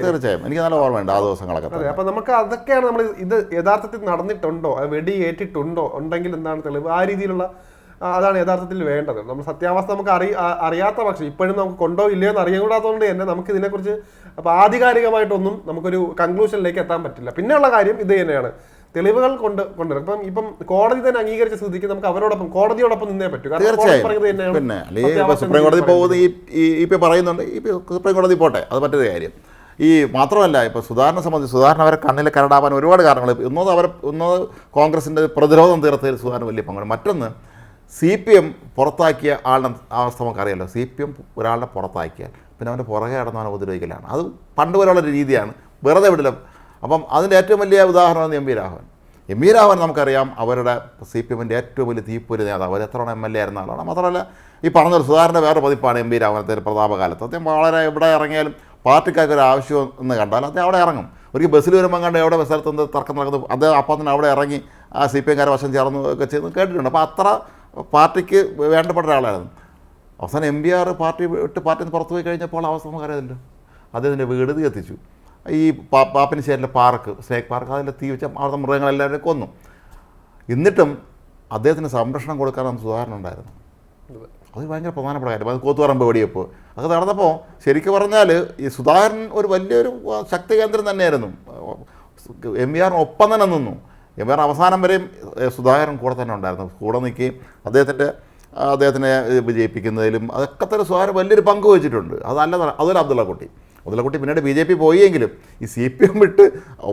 തീർച്ചയായും എനിക്ക് നല്ല ഓർമ്മയുണ്ട് ആ ദിവസങ്ങളൊക്കെ അതെ അപ്പൊ നമുക്ക് അതൊക്കെയാണ് നമ്മൾ ഇത് യഥാർത്ഥത്തിൽ നടന്നിട്ടുണ്ടോ? വെടിയേറ്റിട്ടുണ്ടോ? വെടി ഏറ്റിട്ടുണ്ടോ ഉണ്ടെങ്കിൽ എന്താണ് തെളിവ്? ആ രീതിയിലുള്ള അതാണ് യഥാർത്ഥത്തിൽ വേണ്ടത്. നമ്മൾ സത്യാവസ്ഥ നമുക്ക് അറി അറിയാത്ത പക്ഷം ഇപ്പോഴും നമുക്ക് കൊണ്ടോ ഇല്ലയോ എന്ന് അറിയാൻ കൂടാത്തതുകൊണ്ട് തന്നെ നമുക്ക് ഇതിനെക്കുറിച്ച് അപ്പോൾ ആധികാരികമായിട്ടൊന്നും നമുക്കൊരു കൺക്ലൂഷനിലേക്ക് എത്താൻ പറ്റില്ല. പിന്നെയുള്ള കാര്യം ഇത് തന്നെയാണ്. തെളിവുകൾ കൊണ്ട് കൊണ്ടുവരും. ഇപ്പം ഇപ്പം കോടതി തന്നെ അംഗീകരിച്ച സ്ഥിതിക്ക് നമുക്ക് അവരോടൊപ്പം കോടതിയോടൊപ്പം നിന്നേ പറ്റൂ. തീർച്ചയായും. പിന്നെ സുപ്രീം കോടതി പോകുന്ന ഈ ഇ പി പറയുന്നുണ്ട് ഈ സുപ്രീം കോടതി പോട്ടെ അത് മറ്റൊരു കാര്യം. ഈ മാത്രമല്ല ഇപ്പോൾ സുധാരണ സംബന്ധിച്ച് സുധാരണ അവരെ കണ്ണിൽ കരടാവാൻ ഒരുപാട് കാരണങ്ങൾ ഒന്നത് അവർ ഒന്നത് കോൺഗ്രസിന്റെ പ്രതിരോധം തീർത്തതിൽ സുധാരണ വലിയ പങ്കുണ്ട്. മറ്റൊന്ന് സി പി എം പുറത്താക്കിയ ആളുടെ അവസ്ഥ നമുക്കറിയാലോ. സി പി എം ഒരാളുടെ പുറത്താക്കിയാൽ പിന്നെ അവന്റെ പുറകെ കടന്നവനെ ഉപദ്രവിക്കലാണ്. അത് പണ്ട് പോലുള്ള രീതിയാണ്. വെറുതെ വിടില്ല അപ്പം അതിന്റെ ഏറ്റവും വലിയ ഉദാഹരണമാണ് M V Raghavan. M V Raghavan നമുക്കറിയാം അവരുടെ സി പി എമ്മിന്റെ ഏറ്റവും വലിയ തീപ്പൊരു നേതാവ് അവർ എത്ര എം എൽ എ ആയിരുന്ന ആളാണ്. മാത്രമല്ല ഈ പറഞ്ഞ സുധാകരന്റെ വേറെ പതിപ്പാണ് എം വി രാഘവനത്തെ പ്രതാപകാലത്ത് അദ്ദേഹം വളരെ എവിടെ ഇറങ്ങിയാലും പാർട്ടിക്കാർക്ക് ഒരു ആവശ്യം എന്ന് കണ്ടാൽ അദ്ദേഹം അവിടെ ഇറങ്ങും. ഒരിക്കൽ ബസ്സിൽ വരുമ്പോൾ കണ്ട് എവിടെ സ്ഥലത്ത് തർക്കം നടക്കുന്നത് അദ്ദേഹം അപ്പം തന്നെ അവിടെ ഇറങ്ങി ആ സി പി എംകാരെ വശം ചേർന്ന് ഒക്കെ ചെയ്ത് കേട്ടിട്ടുണ്ട്. അപ്പോൾ അത്ര പാർട്ടിക്ക് വേണ്ടപ്പെട്ട ഒരാളായിരുന്നു. അവസാനം എം പി ആർ പാർട്ടി വിട്ട് പാർട്ടിയിൽ നിന്ന് പുറത്തു പോയി കഴിഞ്ഞപ്പോൾ അവസ്ഥ നമുക്കറിയാതില്ല അദ്ദേഹത്തിന്റെ വീട് കത്തിച്ചു ഈ പാ പാപ്പിനിശ്ശേരിയിലെ പാർക്ക് സ്നേക്ക് പാർക്ക് അതിൽ തീ വെച്ച അവിടുത്തെ മൃഗങ്ങളെല്ലാവരും കൊന്നു. എന്നിട്ടും അദ്ദേഹത്തിന് സംരക്ഷണം കൊടുക്കാൻ സുധാരണ ഉണ്ടായിരുന്നു. അത് ഭയങ്കര പ്രധാനപ്പെട്ട കാര്യം. അത് കോത്തുപറമ്പ് വെടിയപ്പോൾ അത് നടന്നപ്പോൾ ശരിക്കും പറഞ്ഞാൽ ഈ സുധാകരൻ ഒരു വലിയൊരു ശക്തി കേന്ദ്രം തന്നെയായിരുന്നു. എം വി ആറിന് ഒപ്പം തന്നെ നിന്നു. എം വി ആർ അവസാനം വരെയും സുധാകരൻ കൂടെ തന്നെ ഉണ്ടായിരുന്നു. കൂടെ നിൽക്കുകയും അദ്ദേഹത്തിന്റെ അദ്ദേഹത്തിനെ വിജയിപ്പിക്കുന്നതിലും അതൊക്കെ തന്നെ സുധാകരൻ വലിയൊരു പങ്ക് വഹിച്ചിട്ടുണ്ട്. അതല്ല അതുപോലെ അബ്ദുള്ള കുട്ടി. അബ്ദുള്ള കുട്ടി പിന്നീട് ബി ജെ പി പോയെങ്കിലും ഈ സി പി എം വിട്ട്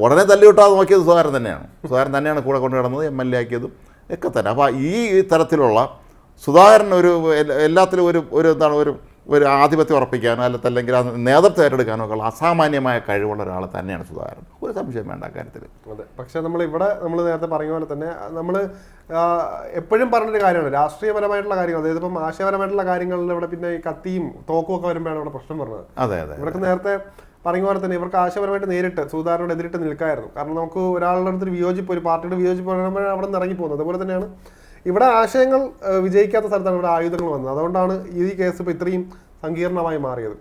ഉടനെ തല്ലി വിട്ടാൽ നോക്കിയത് സുധാകരൻ തന്നെയാണ്. സുധാകരൻ തന്നെയാണ് കൂടെ കൊണ്ടുവരുന്നത് എം എൽ എ ആക്കിയതും ഒക്കെ തന്നെ. അപ്പോൾ ഈ തരത്തിലുള്ള സുധാകരൻ ഒരു എല്ലാത്തിലും ഒരു ഒരു എന്താണ് ഒരു ഒരു ആധിപത്യം ഉറപ്പിക്കാനോ അല്ലെങ്കിൽ നേതൃത്വം ഏറ്റെടുക്കാനോ ഒക്കെ ഉള്ള അസാമാന്യമായ കഴിവുള്ള ഒരാൾ തന്നെയാണ് സുധാകരൻ. ഒരു സംശയം വേണ്ട കാര്യത്തിൽ. അതെ. പക്ഷേ നമ്മൾ ഇവിടെ നമ്മൾ നേരത്തെ പറഞ്ഞ പോലെ തന്നെ നമ്മൾ എപ്പോഴും പറഞ്ഞൊരു കാര്യമാണ് രാഷ്ട്രീയപരമായിട്ടുള്ള കാര്യങ്ങൾ അതായത് ഇപ്പം ആശയപരമായിട്ടുള്ള കാര്യങ്ങളിൽ ഇവിടെ പിന്നെ ഈ കത്തിയും തോക്കും ഒക്കെ വരുമ്പോഴാണ് ഇവിടെ പ്രശ്നം പറഞ്ഞത് അതെ അതെ ഇവർക്ക് നേരത്തെ പറഞ്ഞ പോലെ തന്നെ ഇവർക്ക് ആശയപരമായിട്ട് നേരിട്ട് സുധാകരനോട് എതിരിട്ട് നിൽക്കായിരുന്നു. കാരണം നമുക്ക് ഒരാളുടെ അടുത്തൊരു വിയോജിപ്പ് ഒരു പാർട്ടിയുടെ വിയോജിപ്പ് പറയുമ്പോഴാണ് അവിടെ നിന്ന് ഇറങ്ങി പോകുന്നത് അതുപോലെ തന്നെയാണ് ഇവിടെ ആശയങ്ങൾ വിജയിക്കാത്ത സ്ഥലത്താണ് ഇവിടെ ആയുധങ്ങൾ വന്നത്. അതുകൊണ്ടാണ് ഈ കേസ് ഇപ്പോൾ ഇത്രയും സങ്കീർണമായി മാറിയത്.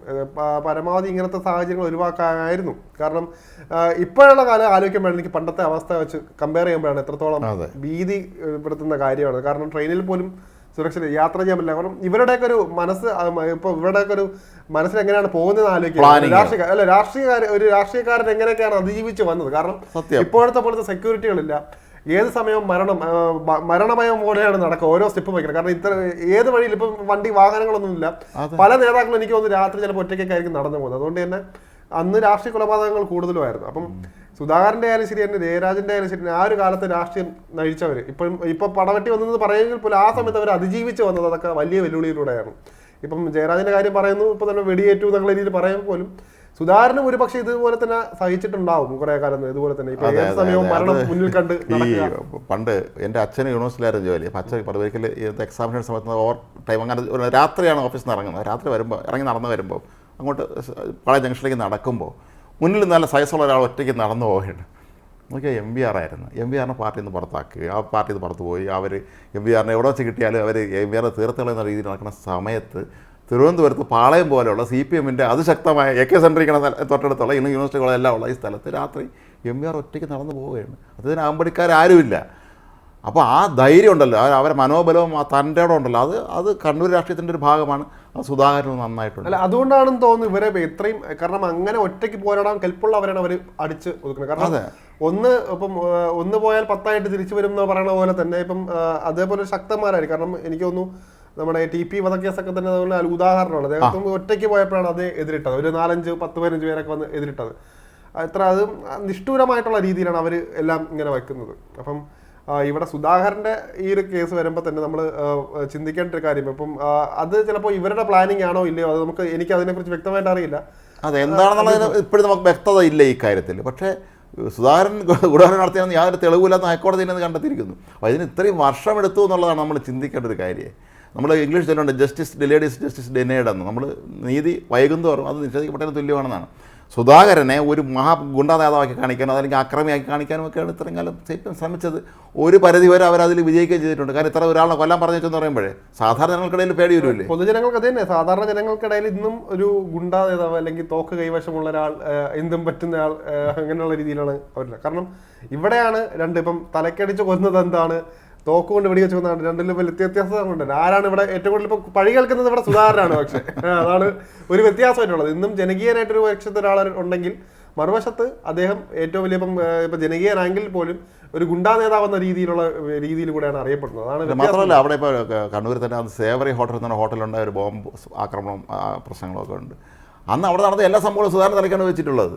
പരമാവധി ഇങ്ങനത്തെ സാഹചര്യങ്ങൾ ഒഴിവാക്കാനായിരുന്നു. കാരണം ഇപ്പോഴുള്ള കാലം ആലോചിക്കുമ്പോഴാണ് എനിക്ക് പണ്ടത്തെ അവസ്ഥ വെച്ച് കമ്പയർ ചെയ്യുമ്പോഴാണ് എത്രത്തോളം. ഭീതി പെടുത്തുന്ന കാര്യമാണ്. കാരണം ട്രെയിനിൽ പോലും സുരക്ഷിത യാത്ര ചെയ്യാൻ പറ്റില്ല. കാരണം ഇവരുടെയൊക്കെ ഒരു മനസ്സ് ഇപ്പൊ ഇവരുടെയൊക്കെ ഒരു മനസ്സിൽ എങ്ങനെയാണ് പോകുന്നത് ആലോചിക്കുന്നത്. രാഷ്ട്രീയ അല്ല രാഷ്ട്രീയക്കാർ ഒരു രാഷ്ട്രീയക്കാരൻ എങ്ങനെയൊക്കെയാണ് അതിജീവിച്ച് വന്നത്? കാരണം ഇപ്പോഴത്തെ പോലത്തെ സെക്യൂരിറ്റികളില്ല ഏത് സമയവും മരണം മരണമയം പോലെയാണ് നടക്കുക ഓരോ സ്റ്റെപ്പ് വയ്ക്കുന്നത് കാരണം ഇത്ര ഏത് വഴിയിൽ ഇപ്പം വണ്ടി വാഹനങ്ങളൊന്നുമില്ല. ഇല്ല പല നേതാക്കളും എനിക്ക് തോന്നുന്നു രാത്രി ചിലപ്പോൾ ഒറ്റയ്ക്കൊക്കെ ആയിരിക്കും നടന്നു പോകുന്നത്. അതുകൊണ്ട് തന്നെ അന്ന് രാഷ്ട്രീയ കൊലപാതകങ്ങൾ കൂടുതലുമായിരുന്നു. അപ്പം സുധാകരന്റെ ആയാലും ശരി തന്നെ ജയരാജന്റെ ആയാലും ശരി ആ ഒരു കാലത്ത് രാഷ്ട്രീയം നയിച്ചവർ ഇപ്പം ഇപ്പൊ പടവെട്ടി വന്നതെന്ന് പറയുമെങ്കിൽ പോലും ആ സമയത്ത് അവർ അതിജീവിച്ച് വന്നത് അതൊക്കെ വലിയ വെല്ലുവിളിയിലൂടെയാണ്. ഇപ്പം ജയരാജന്റെ കാര്യം പറയുന്നു ഇപ്പൊ തന്നെ വെടിയേറ്റു എന്നുള്ള രീതിയിൽ പറയുമ്പോൾ പോലും സുധാകരനും ഒരു പക്ഷേ ഇതുപോലെ തന്നെ സഹിച്ചിട്ടുണ്ടാവും കുറെ കാലം ഇതുപോലെ തന്നെ. ഇപ്പൊ ഏത് സമയവും മരണം മുന്നിൽ കണ്ട് ഈ പണ്ട് എന്റെ അച്ഛന് യൂണിവേഴ്സിറ്റിയിലായിരുന്നു ജോലി. അപ്പം അച്ഛൻ പറഞ്ഞു ഒരിക്കൽ എക്സാമിനേഷൻ സമയത്ത് ഓവർ ടൈം അങ്ങനെ രാത്രിയാണ് ഓഫീസിൽ നിന്ന് ഇറങ്ങുന്നത്. രാത്രി വരുമ്പോൾ ഇറങ്ങി നടന്നു വരുമ്പോൾ അങ്ങോട്ട് പഴയ ജംഗ്ഷനിലേക്ക് നടക്കുമ്പോൾ മുന്നിൽ നല്ല സൈസുള്ള ഒരാൾ ഒറ്റയ്ക്ക് നടന്നു പോവുകയാണ്. നോക്കിയാൽ എം വി ആർ ആയിരുന്നു. എം വി ആറിനെ പാർട്ടിയിൽ നിന്ന് പുറത്താക്കുക. ആ പാർട്ടിയിൽ നിന്ന് പുറത്ത് പോയി. അവർ എം വി ആറിനെ എവിടെ വെച്ച് കിട്ടിയാലും അവർ എം വി ആറിനെ തീർത്തുള്ള രീതിയിൽ നടക്കുന്ന സമയത്ത് തിരുവനന്തപുരത്ത് പാളയം പോലെയുള്ള സി പി എമ്മിന്റെ അതിശക്തമായ എ കെ സെൻട്രിക്കണ തൊട്ടടുത്തുള്ള ഇന്ന് യൂണിവേഴ്സിറ്റികളെല്ലാം ഉള്ള ഈ സ്ഥലത്ത് രാത്രി എം ബി ആർ ഒറ്റയ്ക്ക് നടന്നു പോവുകയാണ്. അതിന് ആമ്പടിക്കാരുമില്ല അപ്പോൾ ആ ധൈര്യം ഉണ്ടല്ലോ. അവരെ മനോബലവും ആ തന്റെ ഇടം ഉണ്ടല്ലോ. അത് അത് കണ്ണൂർ രാഷ്ട്രീയത്തിന്റെ ഒരു ഭാഗമാണ്. ആ സുധാകരൻ നന്നായിട്ടുണ്ട്. അല്ല അതുകൊണ്ടാണെന്ന് തോന്നുന്നു ഇവരെ ഇത്രയും കാരണം അങ്ങനെ ഒറ്റയ്ക്ക് പോരാടാൻ കെൽപ്പുള്ളവരാണ് അവർ അടിച്ച് ഒതുക്കുന്നത്. കാരണം അതെ. ഒന്ന് ഇപ്പം ഒന്ന് പോയാൽ പത്തായിട്ട് തിരിച്ചു വരും എന്ന് പറയുന്ന പോലെ തന്നെ ഇപ്പം അതേപോലെ ശക്തന്മാരായിരിക്കും. കാരണം എനിക്ക് തോന്നുന്നു നമ്മുടെ ടി പി വധക്കേസൊക്കെ തന്നെ അതുപോലെ ഒരു ഉദാഹരണമാണ്. അദ്ദേഹത്തിന് ഒറ്റയ്ക്ക് പോയപ്പോഴാണ് അത് എതിരിട്ടത്. ഒരു നാലഞ്ച് പത്ത് പതിനഞ്ച് പേരൊക്കെ വന്ന് എതിരിട്ടത്. അത്ര അത് നിഷ്ഠൂരമായിട്ടുള്ള രീതിയിലാണ് അവർ എല്ലാം ഇങ്ങനെ വയ്ക്കുന്നത്. അപ്പം ഇവിടെ സുധാകരന്റെ ഈ ഒരു കേസ് വരുമ്പോൾ തന്നെ നമ്മൾ ചിന്തിക്കേണ്ട ഒരു കാര്യം. ഇപ്പം അത് ചിലപ്പോൾ ഇവരുടെ പ്ലാനിങ് ആണോ ഇല്ലയോ? അത് നമുക്ക് എനിക്ക് അതിനെക്കുറിച്ച് വ്യക്തമായിട്ട് അറിയില്ല. അതെ എന്താണെന്നുള്ളതിന് ഇപ്പോഴും നമുക്ക് വ്യക്തത ഇല്ല ഈ കാര്യത്തിൽ. പക്ഷേ സുധാകരൻ ഗൂഢാലോചന നടത്തിയെന്ന് യാതൊരു തെളിവില്ലാന്ന് ഹൈക്കോടതി തന്നെ കണ്ടെത്തിയിരിക്കുന്നു. അപ്പോൾ ഇതിന് ഇത്രയും വർഷം എടുത്തു എന്നുള്ളതാണ് നമ്മൾ ചിന്തിക്കേണ്ട ഒരു കാര്യം. നമ്മൾ English ചൊല്ലുണ്ട് justice delayed is justice denied എന്ന്. നമ്മൾ നീതി വൈകുന്തോറും അത് നിഷേധിക്കപ്പെട്ടതിന് തുല്യമാണെന്നാണ്. സുധാകരനെ ഒരു മഹാ ഗുണ്ടാ നേതാവാക്കി കാണിക്കാനോ അല്ലെങ്കിൽ അക്രമിയാക്കി കാണിക്കാനും ഒക്കെയാണ് ഇത്രയും കാലം സേറ്റം ശ്രമിച്ചത്. ഒരു പരിധി വരെ അവരതിൽ വിജയിക്കുകയും ചെയ്തിട്ടുണ്ട്. കാരണം ഇത്ര ഒരാളെ കൊല്ലാൻ പറഞ്ഞിട്ടെന്ന് പറയുമ്പോഴേ സാധാരണ ജനങ്ങൾക്കിടയിൽ പേടി വരുമല്ലേ? പൊതുജനങ്ങൾക്ക് അത് തന്നെ. സാധാരണ ജനങ്ങൾക്കിടയിൽ ഇന്നും ഒരു ഗുണ്ടാ നേതാവ് അല്ലെങ്കിൽ തോക്ക് കൈവശമുള്ള ഒരാൾ എന്തും പറ്റുന്ന ആൾ അങ്ങനെയുള്ള രീതിയിലാണ് അവരില്ല കാരണം ഇവിടെയാണ് രണ്ട് ഇപ്പം തലക്കടിച്ച് കൊന്നത് എന്താണ്? തോക്ക് കൊണ്ട് വെടിവെച്ച് കൊന്നാണ്. രണ്ടിലും വലിയ വ്യത്യാസമുണ്ട് ആരാണ് ഇവിടെ ഏറ്റവും കൂടുതൽ ഇപ്പൊ പഴി കേൾക്കുന്നത് ഇവിടെ സുധാകരനാണ് പക്ഷെ. അതാണ് ഒരു വ്യത്യാസമായിട്ടുള്ളത്. ഇന്നും ജനകീയനായിട്ടൊരു പക്ഷത്തെ ഒരാൾ ഉണ്ടെങ്കിൽ മറുവശത്ത് അദ്ദേഹം ഏറ്റവും വലിയ ഇപ്പം ഇപ്പൊ ജനകീയനാണെങ്കിൽ പോലും ഒരു ഗുണ്ടാ നേതാവ് എന്ന രീതിയിലുള്ള രീതിയിൽ കൂടെയാണ് അറിയപ്പെടുന്നത്. അതാണ് മാത്രമല്ല അവിടെ ഇപ്പോൾ കണ്ണൂരിൽ തന്നെ സേവറി ഹോട്ടൽ എന്ന ഹോട്ടലുണ്ട് ഒരു ബോംബ് ആക്രമണം പ്രശ്നങ്ങളൊക്കെ ഉണ്ട്. അന്ന് അവിടെ നടന്ന എല്ലാ സംഭവങ്ങളും സുധാരണ തലക്കാണ് വെച്ചിട്ടുള്ളത്.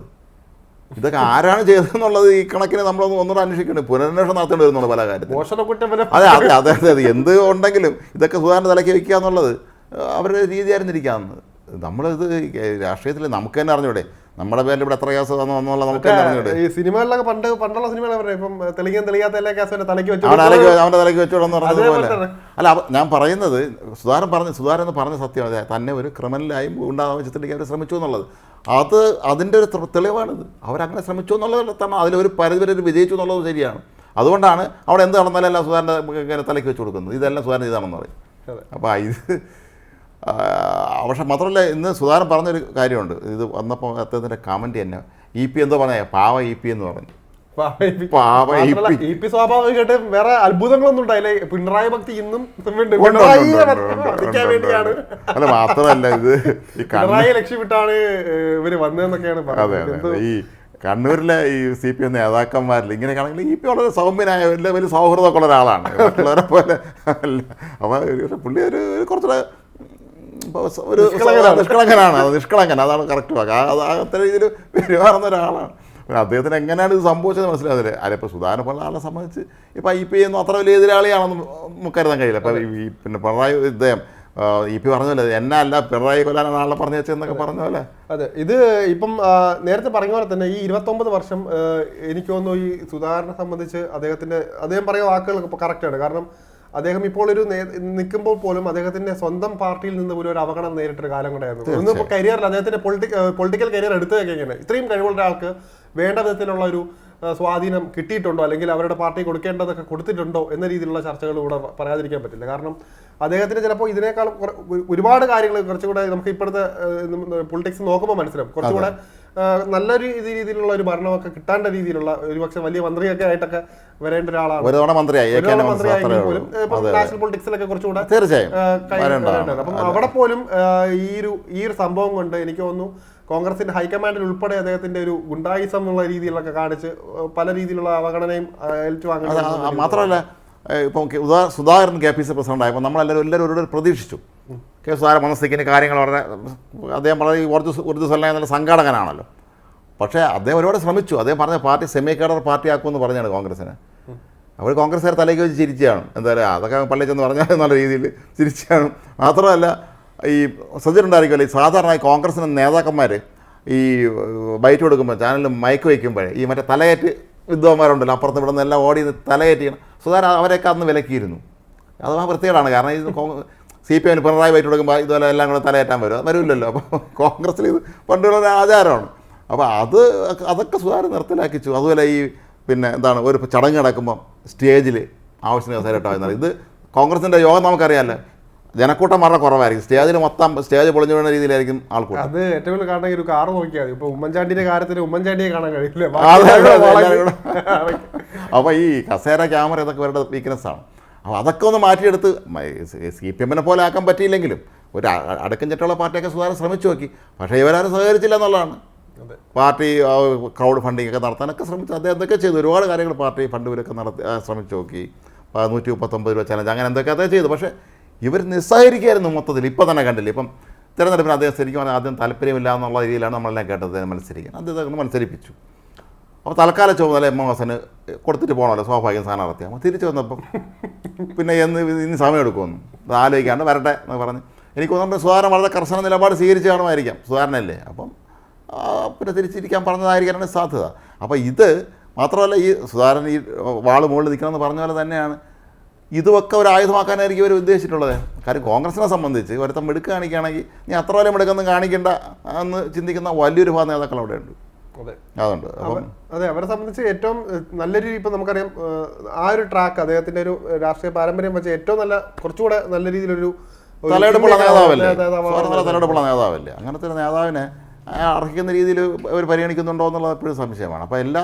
ഇതൊക്കെ ആരാണ് ചെയ്തതെന്നുള്ളത് ഈ കണക്കിന് നമ്മളൊന്ന് ഒന്നുകൂടെ അന്വേഷിക്കണം. പുനരന്വേഷണം നടത്തേണ്ടി വരുന്നുണ്ട് പല കാര്യത്തിൽ അതെ അതെ അതെ അതെ അതെ. എന്ത് ഉണ്ടെങ്കിലും ഇതൊക്കെ സുധാരണ തലയ്ക്ക് വെക്കുക എന്നുള്ളത് അവരുടെ രീതി ആയിരുന്നിരിക്കാമെന്ന് നമ്മളിത് രാഷ്ട്രീയത്തിൽ നമുക്ക് തന്നെ അറിഞ്ഞൂടെ. നമ്മുടെ പേരിൽ ഇവിടെ എത്ര കേസ് വന്നു എന്നുള്ളത് നമുക്ക് തന്നെ അറിഞ്ഞൂടെ. ഈ സിനിമകളിലൊക്കെ പണ്ട് പണ്ടുള്ള സിനിമകളാണ് പറയാം ഇപ്പം തെളിയാൻ തെളിയാത്ത എല്ലാ കേസും തലയ്ക്ക് വെച്ചു അവന്റെ തലയ്ക്ക് വെച്ചോടെന്ന് പറഞ്ഞതുപോലെ. അല്ല ഞാൻ പറയുന്നത് സുധാരൻ പറഞ്ഞ സുധാരൻ എന്ന് പറഞ്ഞ സത്യം അതെ തന്നെ ഒരു ക്രിമിനലായും ഉണ്ടാകാൻ ചിത്രീകരിക്കാൻ അവർ ശ്രമിച്ചു എന്നുള്ളത്. അത് അതിന്റെ ഒരു തെളിവാണിത്. അവരങ്ങനെ ശ്രമിച്ചു എന്നുള്ളത് തന്നെ അതിലൊരു പരിധിവരെ ഒരു വിജയിച്ചു എന്നുള്ളത് ശരിയാണ്. അതുകൊണ്ടാണ് അവിടെ എന്ത് നടന്നാലും എല്ലാം സുധാരന്റെ ഇങ്ങനെ തലയ്ക്ക് വെച്ച് കൊടുക്കുന്നത്. ഇതെല്ലാം സുധാരൻ ഇതാണെന്ന് പറയും. അപ്പോൾ ഇത് പക്ഷെ മാത്രമല്ല ഇന്ന് സുധാരൻ പറഞ്ഞൊരു കാര്യമുണ്ട്. ഇത് വന്നപ്പോൾ അദ്ദേഹത്തിന്റെ കമന്റ് തന്നെ ഇ പി എന്തോ പറഞ്ഞ പാവ ഇ പി എന്ന് പറഞ്ഞു. സ്വാഭാവികമായിട്ടും വേറെ അത്ഭുതങ്ങളൊന്നും ഉണ്ടായില്ലേ പിണറായി ഭക്തി ഇന്നും വേണ്ടിയാണ്. അല്ല മാത്രമല്ല ഇത് പിണറായി ലക്ഷ്യമിട്ടാണ് ഇവർ വന്നതെന്നൊക്കെയാണ് പറയുന്നത്. ഈ കണ്ണൂരിലെ ഈ സി പി എം നേതാക്കന്മാരിൽ ഇങ്ങനെ കാണെങ്കിൽ ഇ പി വളരെ സൗമ്യനായ വലിയ വലിയ സൗഹൃദമൊക്കെ ഉള്ള ഒരാളാണ്. മറ്റുള്ളവരെ പോലെ അല്ല. അപ്പോൾ ഒരു പുള്ളി ഒരു കുറച്ചുകൂടെ ഒരു നിഷ്കളങ്കനാണ്. നിഷ്കളങ്കൻ. അതാണ് കറക്റ്റ് വാക്ക്. അത് അത്ര രീതിയിൽ പെരുമാറുന്ന ഒരാളാണ്. പിന്നെ അദ്ദേഹത്തിന് എങ്ങനെയാണ് ഇത് സംഭവിച്ചത് മനസ്സിലാവില്ല അതിപ്പോൾ സുധാരണ പോലുള്ള ആളെ സംബന്ധിച്ച് ഇപ്പോൾ ഐ പി ഒന്നും അത്ര വലിയ എതിരാളിയാണെന്ന് നമുക്ക് കരുതാൻ കഴിയില്ല. അപ്പോൾ ഈ പിന്നെ പിണറായി ഇദ്ദേഹം ഇ പി പറഞ്ഞല്ലേ എന്നെ അല്ല പിണറായി കൊല്ലാനാണ് ആളെ പറഞ്ഞു വെച്ചതെന്നൊക്കെ പറഞ്ഞ പോലെ. അതെ ഇത് ഇപ്പം നേരത്തെ പറഞ്ഞ പോലെ തന്നെ ഈ ഇരുപത്തൊമ്പത് വർഷം എനിക്ക് തോന്നുന്നു ഈ സുധാകരനെ സംബന്ധിച്ച് അദ്ദേഹത്തിന്റെ അദ്ദേഹം പറയുന്ന വാക്കുകൾ ഇപ്പോൾ കറക്റ്റാണ് കാരണം അദ്ദേഹം ഇപ്പോൾ ഒരു നേ- നിൽക്കുമ്പോൾ പോലും അദ്ദേഹത്തിന്റെ സ്വന്തം പാർട്ടിയിൽ നിന്ന് പോലും ഒരു അവഗണന നേരിട്ടൊരു കാലം കൂടെയായിരുന്നു. ഒന്ന് ഇപ്പോൾ കരിയറിൽ അദ്ദേഹത്തിന്റെ പൊളിറ്റിക്കൽ കരിയർ എടുത്തു കഴിഞ്ഞാൽ ഇത്രയും കഴിവുള്ള ഒരാൾക്ക് വേണ്ട വിധത്തിലുള്ള ഒരു സ്വാധീനം കിട്ടിയിട്ടുണ്ടോ? അല്ലെങ്കിൽ അവരുടെ പാർട്ടി കൊടുക്കേണ്ടതൊക്കെ കൊടുത്തിട്ടുണ്ടോ? എന്ന രീതിയിലുള്ള ചർച്ചകൾ ഇവിടെ പറയാതിരിക്കാൻ പറ്റില്ല. കാരണം അദ്ദേഹത്തിന് ചിലപ്പോൾ ഇതിനേക്കാളും ഒരുപാട് കാര്യങ്ങൾ കുറച്ചുകൂടെ നമുക്ക് ഇപ്പോഴത്തെ പൊളിറ്റിക്സ് നോക്കുമ്പോൾ മനസ്സിലാവും. കുറച്ചുകൂടെ നല്ലൊരു രീതിയിലുള്ള ഒരു ഭരണമൊക്കെ കിട്ടാണ്ട രീതിയിലുള്ള ഒരുപക്ഷെ വലിയ മന്ത്രിയൊക്കെ ആയിട്ടൊക്കെ വരേണ്ട ഒരാളാണ്. മന്ത്രിയായെങ്കിൽ പോലും നാഷണൽ പൊളിറ്റിക്സിലൊക്കെ കുറച്ചുകൂടെ തീർച്ചയായും. അപ്പം അവിടെ പോലും ഈ ഒരു ഈ ഒരു സംഭവം കൊണ്ട് എനിക്ക് തോന്നുന്നു കോൺഗ്രസിന്റെ ഹൈക്കമാൻഡിൽ ഉൾപ്പെടെ അദ്ദേഹത്തിന്റെ ഒരു ഗുണ്ടായിസം എന്നുള്ള രീതിയിലൊക്കെ കാണിച്ച് പല രീതിയിലുള്ള അവഗണനയും ഏറ്റുവാങ്ങുന്നത് മാത്രമല്ല ഇപ്പോൾ ഇപ്പം ഉദാ- Sudhakaran K P C president ആയപ്പോൾ നമ്മളെല്ലാവരും എല്ലാവരും ഒരു പ്രതീക്ഷിച്ചു. കെ സുധാകരൻ മനസ്സിന് കാര്യങ്ങൾ വളരെ അദ്ദേഹം വളരെ ഊർജ ഊർജസ്വലനായ നല്ല സംഘാടകനാണല്ലോ. പക്ഷേ അദ്ദേഹം ഒരുപാട് ശ്രമിച്ചു. അദ്ദേഹം പറഞ്ഞ പാർട്ടി സെമി കേഡർ പാർട്ടി ആക്കുമെന്ന് പറഞ്ഞാണ് കോൺഗ്രസിന്. അവർ കോൺഗ്രസ്സുകാർ തലയ്ക്ക് വെച്ച് ചിരിച്ചാണ് എന്തായാലും അതൊക്കെ പള്ളിച്ചെന്ന് ചെന്ന് പറഞ്ഞാൽ നല്ല രീതിയിൽ ചിരിച്ചാണ് മാത്രമല്ല ഈ ശ്രദ്ധിച്ചിട്ടുണ്ടായിരിക്കുമല്ലോ ഈ സാധാരണ ഈ കോൺഗ്രസിന് നേതാക്കന്മാർ ഈ ബൈറ്റ് കൊടുക്കുമ്പോൾ ചാനലിൽ മയക്ക് വയ്ക്കുമ്പോഴേ ഈ മറ്റേ തലയേറ്റ് വിദ്വാന്മാരുണ്ടല്ലോ അപ്പുറത്ത് ഇവിടെ നിന്ന് എല്ലാം ഓടി തലയേറ്റ് ചെയ്യണം സുധാകരൻ അവരെയൊക്കെ അന്ന് വിലക്കിയിരുന്നു. അത് ആ വൃത്തികേടാണ്. കാരണം ഈ സി പി എമ്മിന് പിണറായി ബൈറ്റ് കൊടുക്കുമ്പോൾ ഇതുപോലെ എല്ലാം കൂടെ തലയേറ്റാൻ വരും. അത് വരില്ലല്ലോ. അപ്പോൾ കോൺഗ്രസ്സിൽ ഇത് പണ്ടുള്ള ഒരു ആചാരമാണ്. അപ്പോൾ അത് അതൊക്കെ സുധാരണ നിർത്തലാക്കിച്ചു. അതുപോലെ ഈ പിന്നെ എന്താണ് ഒരു ചടങ്ങ് നടക്കുമ്പം സ്റ്റേജിൽ ആവശ്യത്തിന് കസേരട്ടോ ഇത് കോൺഗ്രസിന്റെ യോഗം നമുക്കറിയാമല്ലോ ജനക്കൂട്ടം വളരെ കുറവായിരിക്കും. സ്റ്റേജിൽ മൊത്തം സ്റ്റേജ് പൊളിഞ്ഞു വീണ രീതിയിലായിരിക്കും ആൾക്കൂട്ടം. അത് ഏറ്റവും കൂടുതൽ കാണാൻ ഒരു കാർ നോക്കിയാൽ മതി. ഇപ്പൊ ഉമ്മൻചാണ്ടിന്റെ കാര്യത്തിൽ ഉമ്മൻചാണ്ടിയെ കാണാൻ കഴിയില്ല. അപ്പോൾ ഈ കസേര ക്യാമറ ഇതൊക്കെ ഇവരുടെ വീക്ക്നെസ് ആണ്. അപ്പോൾ അതൊക്കെ ഒന്ന് മാറ്റിയെടുത്ത് സി പി എമ്മിനെ പോലെ ആക്കാൻ പറ്റിയില്ലെങ്കിലും ഒരു അടുക്കും ചിട്ടുള്ള പാർട്ടിയൊക്കെ സുധാകരൻ ശ്രമിച്ചു നോക്കി. പക്ഷേ ഇവരാരും സഹകരിച്ചില്ല എന്നുള്ളതാണ്. പാർട്ടി ക്രൗഡ് ഫണ്ടിങ് ഒക്കെ നടത്താനൊക്കെ ശ്രമിച്ചു അദ്ദേഹം എന്തൊക്കെ ചെയ്തു. ഒരുപാട് കാര്യങ്ങൾ പാർട്ടി ഫണ്ട് ഇവരൊക്കെ നടത്തി ശ്രമിച്ചു നോക്കി. നൂറ്റി മുപ്പത്തൊമ്പത് രൂപ ചലഞ്ച് അങ്ങനെ എന്തൊക്കെ അദ്ദേഹം ചെയ്തു. പക്ഷേ ഇവർ നിസ്സഹരിക്കായിരുന്നു മൊത്തത്തിൽ. ഇപ്പോൾ തന്നെ കണ്ടില്ല? ഇപ്പം തിരഞ്ഞെടുപ്പിന് അദ്ദേഹം ശരിക്കും പറഞ്ഞാൽ ആദ്യം താല്പര്യമില്ല എന്നുള്ള രീതിയിലാണ് നമ്മളെല്ലാം കേട്ടത്. അദ്ദേഹം മത്സരിക്കാൻ അദ്ദേഹം മത്സരിപ്പിച്ചു. അപ്പോൾ തൽക്കാല ചുമതല എം എം ഹസന് കൊടുത്തിട്ട് പോകണമല്ലോ സ്വാഭാവികം സ്ഥാനാർത്ഥിയാകുമ്പോൾ തിരിച്ചു വന്നപ്പം പിന്നെ എന്ന് ഇനി സമയം എടുക്കുമെന്ന്. അത് ആലോചിക്കാണ്ട് വരട്ടെ എന്ന് പറഞ്ഞ്. എനിക്ക് തോന്നുന്നു സുധാരണ വളരെ കർശന നിലപാട് സ്വീകരിച്ച് കാണുമായിരിക്കാം സുധാരനല്ലേ അപ്പം പിന്നെ തിരിച്ചിരിക്കാൻ പറഞ്ഞതായിരിക്കാനാണ് സാധ്യത. അപ്പോൾ ഇത് മാത്രമല്ല ഈ സുധാരൻ ഈ വാൾ മുകളിൽ നിൽക്കണമെന്ന് പറഞ്ഞ പോലെ തന്നെയാണ്. ഇതുമൊക്കെ ഒരു ആയുധമാക്കാനായിരിക്കും ഇവർ ഉദ്ദേശിച്ചിട്ടുള്ളത്. കാര്യം കോൺഗ്രസിനെ സംബന്ധിച്ച് ഒരുത്തം മിടുക്ക് കാണിക്കുകയാണെങ്കിൽ നീ അത്ര വലിയ മിടുക്കൊന്നും കാണിക്കേണ്ട എന്ന് ചിന്തിക്കുന്ന വലിയൊരു ഭാഗം നേതാക്കൾ അവിടെ ഉണ്ട്. അതെ. അതുണ്ട്. അതെ അവരെ സംബന്ധിച്ച് ഏറ്റവും നല്ല രീതി ഇപ്പം നമുക്കറിയാം ആ ഒരു ട്രാക്ക് അദ്ദേഹത്തിന്റെ ഒരു രാഷ്ട്രീയ പാരമ്പര്യം വെച്ച് ഏറ്റവും നല്ല കുറച്ചുകൂടെ നല്ല രീതിയിലൊരു തലയെടുപ്പുള്ള നേതാവല്ലേ? തലയെടുപ്പുള്ള നേതാവല്ലേ? അങ്ങനത്തെ ഒരു നേതാവിനെ അർഹിക്കുന്ന രീതിയിൽ അവർ പരിഗണിക്കുന്നുണ്ടോ എന്നുള്ളത് എപ്പോഴും സംശയമാണ്. അപ്പോൾ എല്ലാ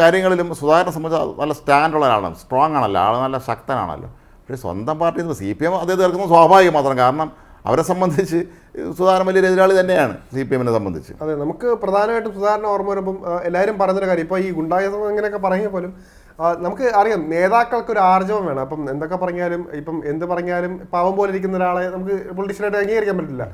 കാര്യങ്ങളിലും സുധാകരനെ സംബന്ധിച്ച് നല്ല സ്റ്റാൻഡുള്ള ആളാണ് സ്ട്രോങ് ആണല്ലോ ആൾ നല്ല ശക്തനാണല്ലോ. പക്ഷേ സ്വന്തം പാർട്ടിയിൽ നിന്ന് സി പി എം അദ്ദേഹം തീർക്കുന്നത് സ്വാഭാവികം മാത്രം. കാരണം അവരെ സംബന്ധിച്ച് സുധാകരൻ വലിയൊരു എതിരാളി തന്നെയാണ് സി പി എമ്മിനെ സംബന്ധിച്ച്. അതെ നമുക്ക് പ്രധാനമായിട്ടും സുധാരണ ഓർമ്മ വരുമ്പം എല്ലാവരും പറഞ്ഞൊരു കാര്യം ഇപ്പോൾ ഈ ഗുണ്ടായ അങ്ങനെയൊക്കെ പറയുക പോലും നമുക്ക് അറിയാം നേതാക്കൾക്ക് ഒരു ആർജവം വേണം. അപ്പം എന്തൊക്കെ പറഞ്ഞാലും ഇപ്പം എന്ത് പറഞ്ഞാലും പാവം പോലെ ഇരിക്കുന്ന ഒരാളെ നമുക്ക് പൊളിറ്റീഷ്യനായിട്ട് അംഗീകരിക്കാൻ പറ്റില്ല.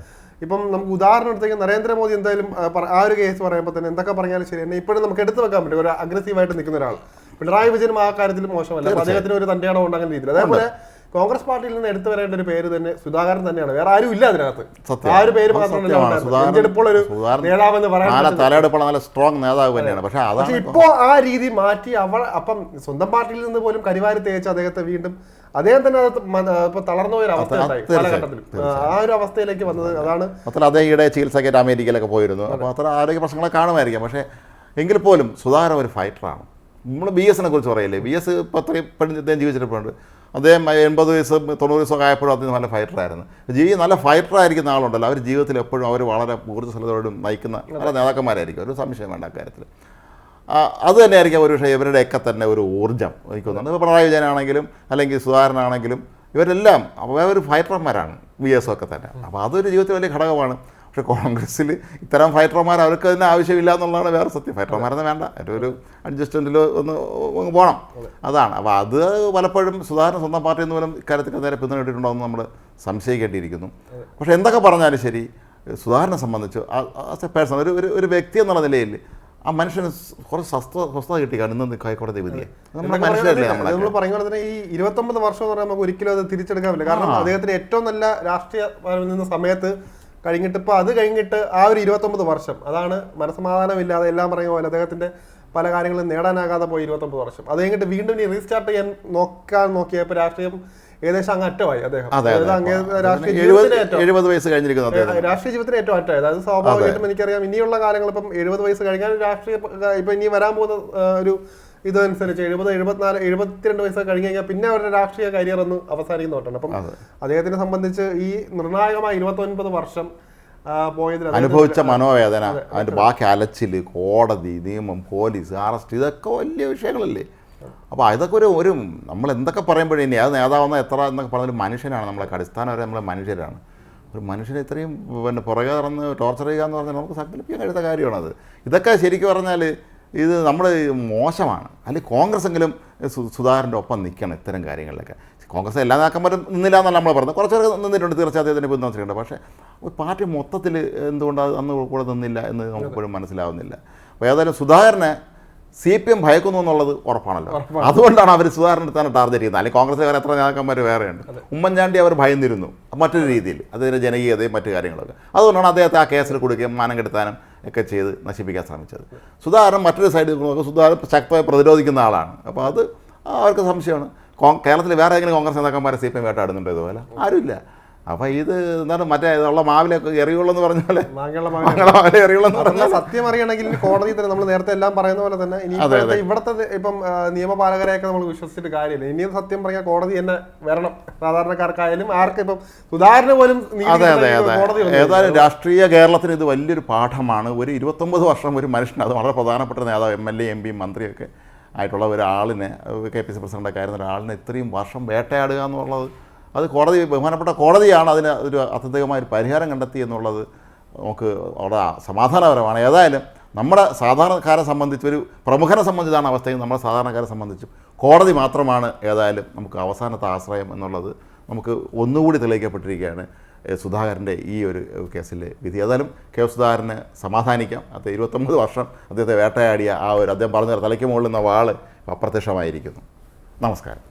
ഇപ്പം നമുക്ക് ഉദാഹരണം എടുത്തെങ്കിൽ നരേന്ദ്രമോദി എന്തായാലും ആ, ഒരു കേസ് പറയുമ്പോൾ തന്നെ എന്തൊക്കെ പറഞ്ഞാലും ശരി. തന്നെ ഇപ്പോഴും നമുക്ക് എടുത്തു വെക്കാൻ പറ്റും. ഒരു അഗ്രസീവായിട്ട് നിൽക്കുന്ന ഒരാൾ പിണറായി വിജയനും ആ കാര്യത്തിൽ മോശമല്ല. അദ്ദേഹത്തിന് ഒരു തന്റെ ഇടം ഉണ്ടാകുന്ന രീതിയിൽ. അതേപോലെ കോൺഗ്രസ് പാർട്ടിയിൽ നിന്ന് എടുത്തു വരേണ്ട ഒരു പേര് തന്നെ സുധാകരൻ തന്നെയാണ്. വേറെ ആരും ഇല്ല അതിനകത്ത്. ആ ഒരു പേര് മാത്രമല്ല സ്ട്രോങ് നേതാവ് തന്നെയാണ്. പക്ഷേ ഇപ്പോ ആ രീതി മാറ്റി അവൾ അപ്പം സ്വന്തം പാർട്ടിയിൽ നിന്ന് പോലും കരിവാരി തേച്ച് അദ്ദേഹത്തെ വീണ്ടും അദ്ദേഹം തന്നെ അത് ഇപ്പൊ തളർന്നു പോയൊരു അവസ്ഥ ഉണ്ടായി തീർച്ചയായും, കാലഘട്ടത്തിൽ. ആ ഒരു അവസ്ഥയിലേക്ക് വന്നത് അതാണ് അത്ര അദ്ദേഹം ഈയിടെ ചികിത്സയ്ക്കായിട്ട് അമേരിക്കയിലൊക്കെ പോയിരുന്നു. അപ്പോൾ അത്ര ആരോഗ്യ പ്രശ്നങ്ങളെ കാണുമായിരിക്കാം. പക്ഷേ എങ്കിൽ പോലും സുധാകരൻ ഒരു ഫൈറ്ററാണ്. നമ്മൾ ബി എസിനെ കുറിച്ച് പറയില്ലേ? ബി എസ് ഇപ്പോൾ അത്രയും പെണ്ണ് അദ്ദേഹം ജീവിച്ചിട്ടുണ്ട് അദ്ദേഹം എൺപത് വയസ്സും തൊണ്ണൂറ് വയസ്സൊക്കെ ആയപ്പോഴും അദ്ദേഹം നല്ല ഫൈറ്ററായിരുന്നു. ജീവി നല്ല ഫൈറ്ററായിരിക്കുന്ന ആളുണ്ടല്ലോ. അവർ ജീവിതത്തിൽ എപ്പോഴും അവർ വളരെ ഊർജസ്വലതയോടും നയിക്കുന്ന നല്ല നേതാക്കന്മാരായിരിക്കും. ഒരു സംശയം വേണ്ട അക്കാര്യത്തിൽ ആ, അത് തന്നെയായിരിക്കും ഒരു പക്ഷേ ഇവരുടെയൊക്കെ തന്നെ ഒരു ഊർജം. എനിക്ക് ഇപ്പോൾ പിണറായി വിജയനാണെങ്കിലും അല്ലെങ്കിൽ സുധാകരനാണെങ്കിലും ഇവരെല്ലാം അവർ ഫൈറ്റർമാരാണ് വി എസ് ഒക്കെ തന്നെ. അപ്പോൾ അതൊരു ജീവിതത്തിൽ വലിയ ഘടകമാണ്. പക്ഷേ കോൺഗ്രസ്സിൽ ഇത്തരം ഫൈറ്റർമാർ അവർക്ക് അതിന് ആവശ്യമില്ല എന്നുള്ളതാണ് വേറെ സത്യം. ഫൈറ്റർമാരൊന്നും വേണ്ട. ഒരു അഡ്ജസ്റ്റ്മെന്റിൽ ഒന്ന് പോകണം അതാണ്. അപ്പോൾ അത് പലപ്പോഴും സുധാകരൻ സ്വന്തം പാർട്ടി നിന്ന് പോലും ഇക്കാര്യത്തിൽ നേരെ പിന്തുണ എന്ന് നമ്മൾ സംശയിക്കേണ്ടിയിരിക്കുന്നു. പക്ഷേ എന്തൊക്കെ പറഞ്ഞാലും ശരി സുധാകരനെ സംബന്ധിച്ച് ആസ് എ പേഴ്സൺ ഒരു ഒരു വ്യക്തി എന്നുള്ള നിലയിൽ ആ മനുഷ്യന് കുറച്ച് സ്വസ്ഥ സ്വസ്ഥത കിട്ടി കാണുന്ന ഹൈക്കോടതി വിധിയെ നമ്മുടെ മനുഷ്യരല്ലേ നമ്മൾ പറയുന്നത് തന്നെ ഈ ഇരുപത്തൊമ്പത് വർഷം എന്ന് പറയുമ്പോൾ നമുക്ക് ഒരിക്കലും അത് തിരിച്ചെടുക്കാൻ പറ്റില്ല. കാരണം അദ്ദേഹത്തിന് ഏറ്റവും നല്ല രാഷ്ട്രീയ നിന്ന സമയത്ത് കഴിഞ്ഞിട്ട് ഇപ്പൊ അത് കഴിഞ്ഞിട്ട് ആ ഒരു ഇരുപത്തൊമ്പത് വർഷം അതാണ് മനസ്സമാധാനമില്ലാതെ എല്ലാം പറയുന്ന പോലെ അദ്ദേഹത്തിന്റെ പല കാര്യങ്ങളും നേടാനാകാതെ പോയി ഇരുപത്തൊമ്പത് വർഷം. അത് കഴിഞ്ഞിട്ട് വീണ്ടും ഇനി റീസ്റ്റാർട്ട് ചെയ്യാൻ നോക്കാൻ നോക്കിയപ്പോൾ രാഷ്ട്രീയം ഏകദേശം അങ്ങ് അറ്റമായി അദ്ദേഹം. എഴുപത് വയസ്സ് കഴിഞ്ഞിരിക്കുന്നു രാഷ്ട്രീയ ജീവിതത്തിന് ഏറ്റവും അറ്റമായി. അതായത് സ്വാഭാവികമായിട്ടും എനിക്കറിയാം. ഇനിയുള്ള കാലങ്ങൾ ഇപ്പം എഴുപത് വയസ്സ് കഴിഞ്ഞാൽ രാഷ്ട്രീയ ഇപ്പൊ ഇനി വരാൻ പോകുന്ന ഒരു ഇതനുസരിച്ച് എഴുപത് എഴുപത്തിനാല് എഴുപത്തിരണ്ട് വയസ്സ് കഴിഞ്ഞ് കഴിഞ്ഞാൽ പിന്നെ അവരുടെ രാഷ്ട്രീയ കരിയർ ഒന്ന് അവസാനിക്കുന്ന തൊട്ടാണ്. അപ്പം അദ്ദേഹത്തിനെ സംബന്ധിച്ച് ഈ നിർണായകമായ ഇരുപത്തൊൻപത് വർഷം അനുഭവിച്ച മനോവേദന അതിന്റെ ബാക്കി അലച്ചിൽ കോടതി നിയമം പോലീസ് അറസ്റ്റ് ഇതൊക്കെ വലിയ വിഷയങ്ങളല്ലേ? അപ്പോൾ ഇതൊക്കെ ഒരു ഒരു നമ്മൾ എന്തൊക്കെ പറയുമ്പോഴേ ഇനി അത് നേതാവെന്ന എത്ര എന്നൊക്കെ പറഞ്ഞ ഒരു മനുഷ്യനാണ് നമ്മളെ അടിസ്ഥാനപരം നമ്മളെ മനുഷ്യരാണ്. ഒരു മനുഷ്യനെ ഇത്രയും പിന്നെ പുറകെ നടന്ന് ടോർച്ചർ ചെയ്യുക എന്ന് പറഞ്ഞാൽ നമുക്ക് സങ്കല്പിക്കാൻ കഴിയുന്ന കാര്യമാണത്. ഇതൊക്കെ ശരിക്കും പറഞ്ഞാൽ ഇത് നമ്മൾ മോശമാണ്. അല്ലെങ്കിൽ കോൺഗ്രസ് എങ്കിലും സു- സുധാകരന്റെ ഒപ്പം നിൽക്കണം ഇത്തരം കാര്യങ്ങളിലൊക്കെ. കോൺഗ്രസ് എല്ലാ നേതാക്കന്മാരും നിന്നില്ല എന്നല്ല നമ്മൾ പറഞ്ഞത്. കുറച്ചൊക്കെ നിന്നിട്ടുണ്ട് തീർച്ചയായും അതിനെ പിന്തുണച്ചിട്ടുണ്ട് പക്ഷേ ഒരു പാർട്ടി മൊത്തത്തിൽ എന്തുകൊണ്ടാണ് അന്ന് കൂടെ നിന്നില്ല എന്ന് നമുക്കിപ്പോഴും മനസ്സിലാവുന്നില്ല. അപ്പോൾ ഏതായാലും സുധാകരനെ സി പി എം ഭയക്കുന്നു എന്നുള്ളത് ഉറപ്പാണല്ലോ. അതുകൊണ്ടാണ് അവർ സുധാകരനെ തന്നെ ടാർഗറ്റ് ചെയ്യുന്നത്. അല്ലെങ്കിൽ കോൺഗ്രസ് വേറെ എത്ര നേതാക്കന്മാർ വേറെയുണ്ട്? ഉമ്മൻചാണ്ടി അവർ ഭയന്നിരുന്നു. മറ്റൊരു രീതിയിൽ. അതിന്റെ ജനകീയതയും മറ്റു കാര്യങ്ങളൊക്കെ. അതുകൊണ്ടാണ് അദ്ദേഹത്തെ ആ കേസിൽ കൊടുക്കുകയും മാനം കെടുത്താനും ഒക്കെ ചെയ്ത് നശിപ്പിക്കാൻ ശ്രമിച്ചത്. സുധാകരൻ മറ്റൊരു സൈഡിൽ നോക്കുക സുധാകരൻ ശക്തമായി പ്രതിരോധിക്കുന്ന ആളാണ്. അപ്പോൾ അത് അവർക്ക് സംശയമാണ്. കേരളത്തിൽ വേറെ ഏതെങ്കിലും കോൺഗ്രസ് നേതാക്കന്മാരെ സി പി എം വേട്ടാടുന്നുണ്ടോ ഇതുപോലെ? ആരുമില്ല. അപ്പോൾ ഇത് എന്താണ് മറ്റേ ഉള്ള മാവിലൊക്കെ എറിയുള്ളൂ എന്ന് മാവിലെ എറിയുള്ളൂ എന്ന് സത്യം അറിയണമെങ്കിൽ കോടതി തന്നെ നമ്മൾ നേരത്തെ എല്ലാം പറയുന്ന പോലെ തന്നെ ഇനി ഇവിടുത്തെ ഇപ്പം നിയമപാലകരെയൊക്കെ നമ്മൾ വിശ്വസിച്ചിട്ട് കാര്യമില്ല. ഇനിയും സത്യം പറഞ്ഞാൽ കോടതി തന്നെ വരണം. സാധാരണക്കാർക്കായാലും ആർക്കും ഇപ്പം സുധാരണ പോലും അതെ അതെ അതെ. ഏതായാലും രാഷ്ട്രീയ കേരളത്തിന് ഇത് വലിയൊരു പാഠമാണ്. ഒരു ഇരുപത്തൊമ്പത് വർഷം ഒരു മനുഷ്യൻ അത് വളരെ പ്രധാനപ്പെട്ട നേതാവ് M L A M P മന്ത്രിയൊക്കെ ആയിട്ടുള്ള ഒരാളിനെ കെ പി സി പ്രസിഡന്റൊക്കെ ആയിരുന്ന ഒരാളിനെ ഇത്രയും വർഷം വേട്ടയാടുക എന്നുള്ളത് അത് കോടതി ബഹുമാനപ്പെട്ട കോടതിയാണ് അതിന് ഒരു അത്യന്തികമായ ഒരു പരിഹാരം കണ്ടെത്തി എന്നുള്ളത് നമുക്ക് അവിടെ സമാധാനപരമാണ്. ഏതായാലും നമ്മുടെ സാധാരണക്കാരെ സംബന്ധിച്ച് ഒരു പ്രമുഖനെ സംബന്ധിച്ചാണ് അവസ്ഥയും നമ്മുടെ സാധാരണക്കാരെ സംബന്ധിച്ചും കോടതി മാത്രമാണ് ഏതായാലും നമുക്ക് അവസാനത്തെ ആശ്രയം എന്നുള്ളത് നമുക്ക് ഒന്നുകൂടി തെളിയിക്കപ്പെട്ടിരിക്കുകയാണ് സുധാകരന്റെ ഈ ഒരു കേസിൽ വിധി. ഏതായാലും കെ എസ് സുധാകരന് സമാധാനിക്കാം. അത് ഇരുപത്തൊമ്പത് വർഷം അദ്ദേഹത്തെ വേട്ടയാടിയ ആ ഒരു അദ്ദേഹം പറഞ്ഞ തലയ്ക്ക് മുകളിൽ നിന്ന വാൾ അപ്രത്യക്ഷമായിരിക്കുന്നു. നമസ്കാരം.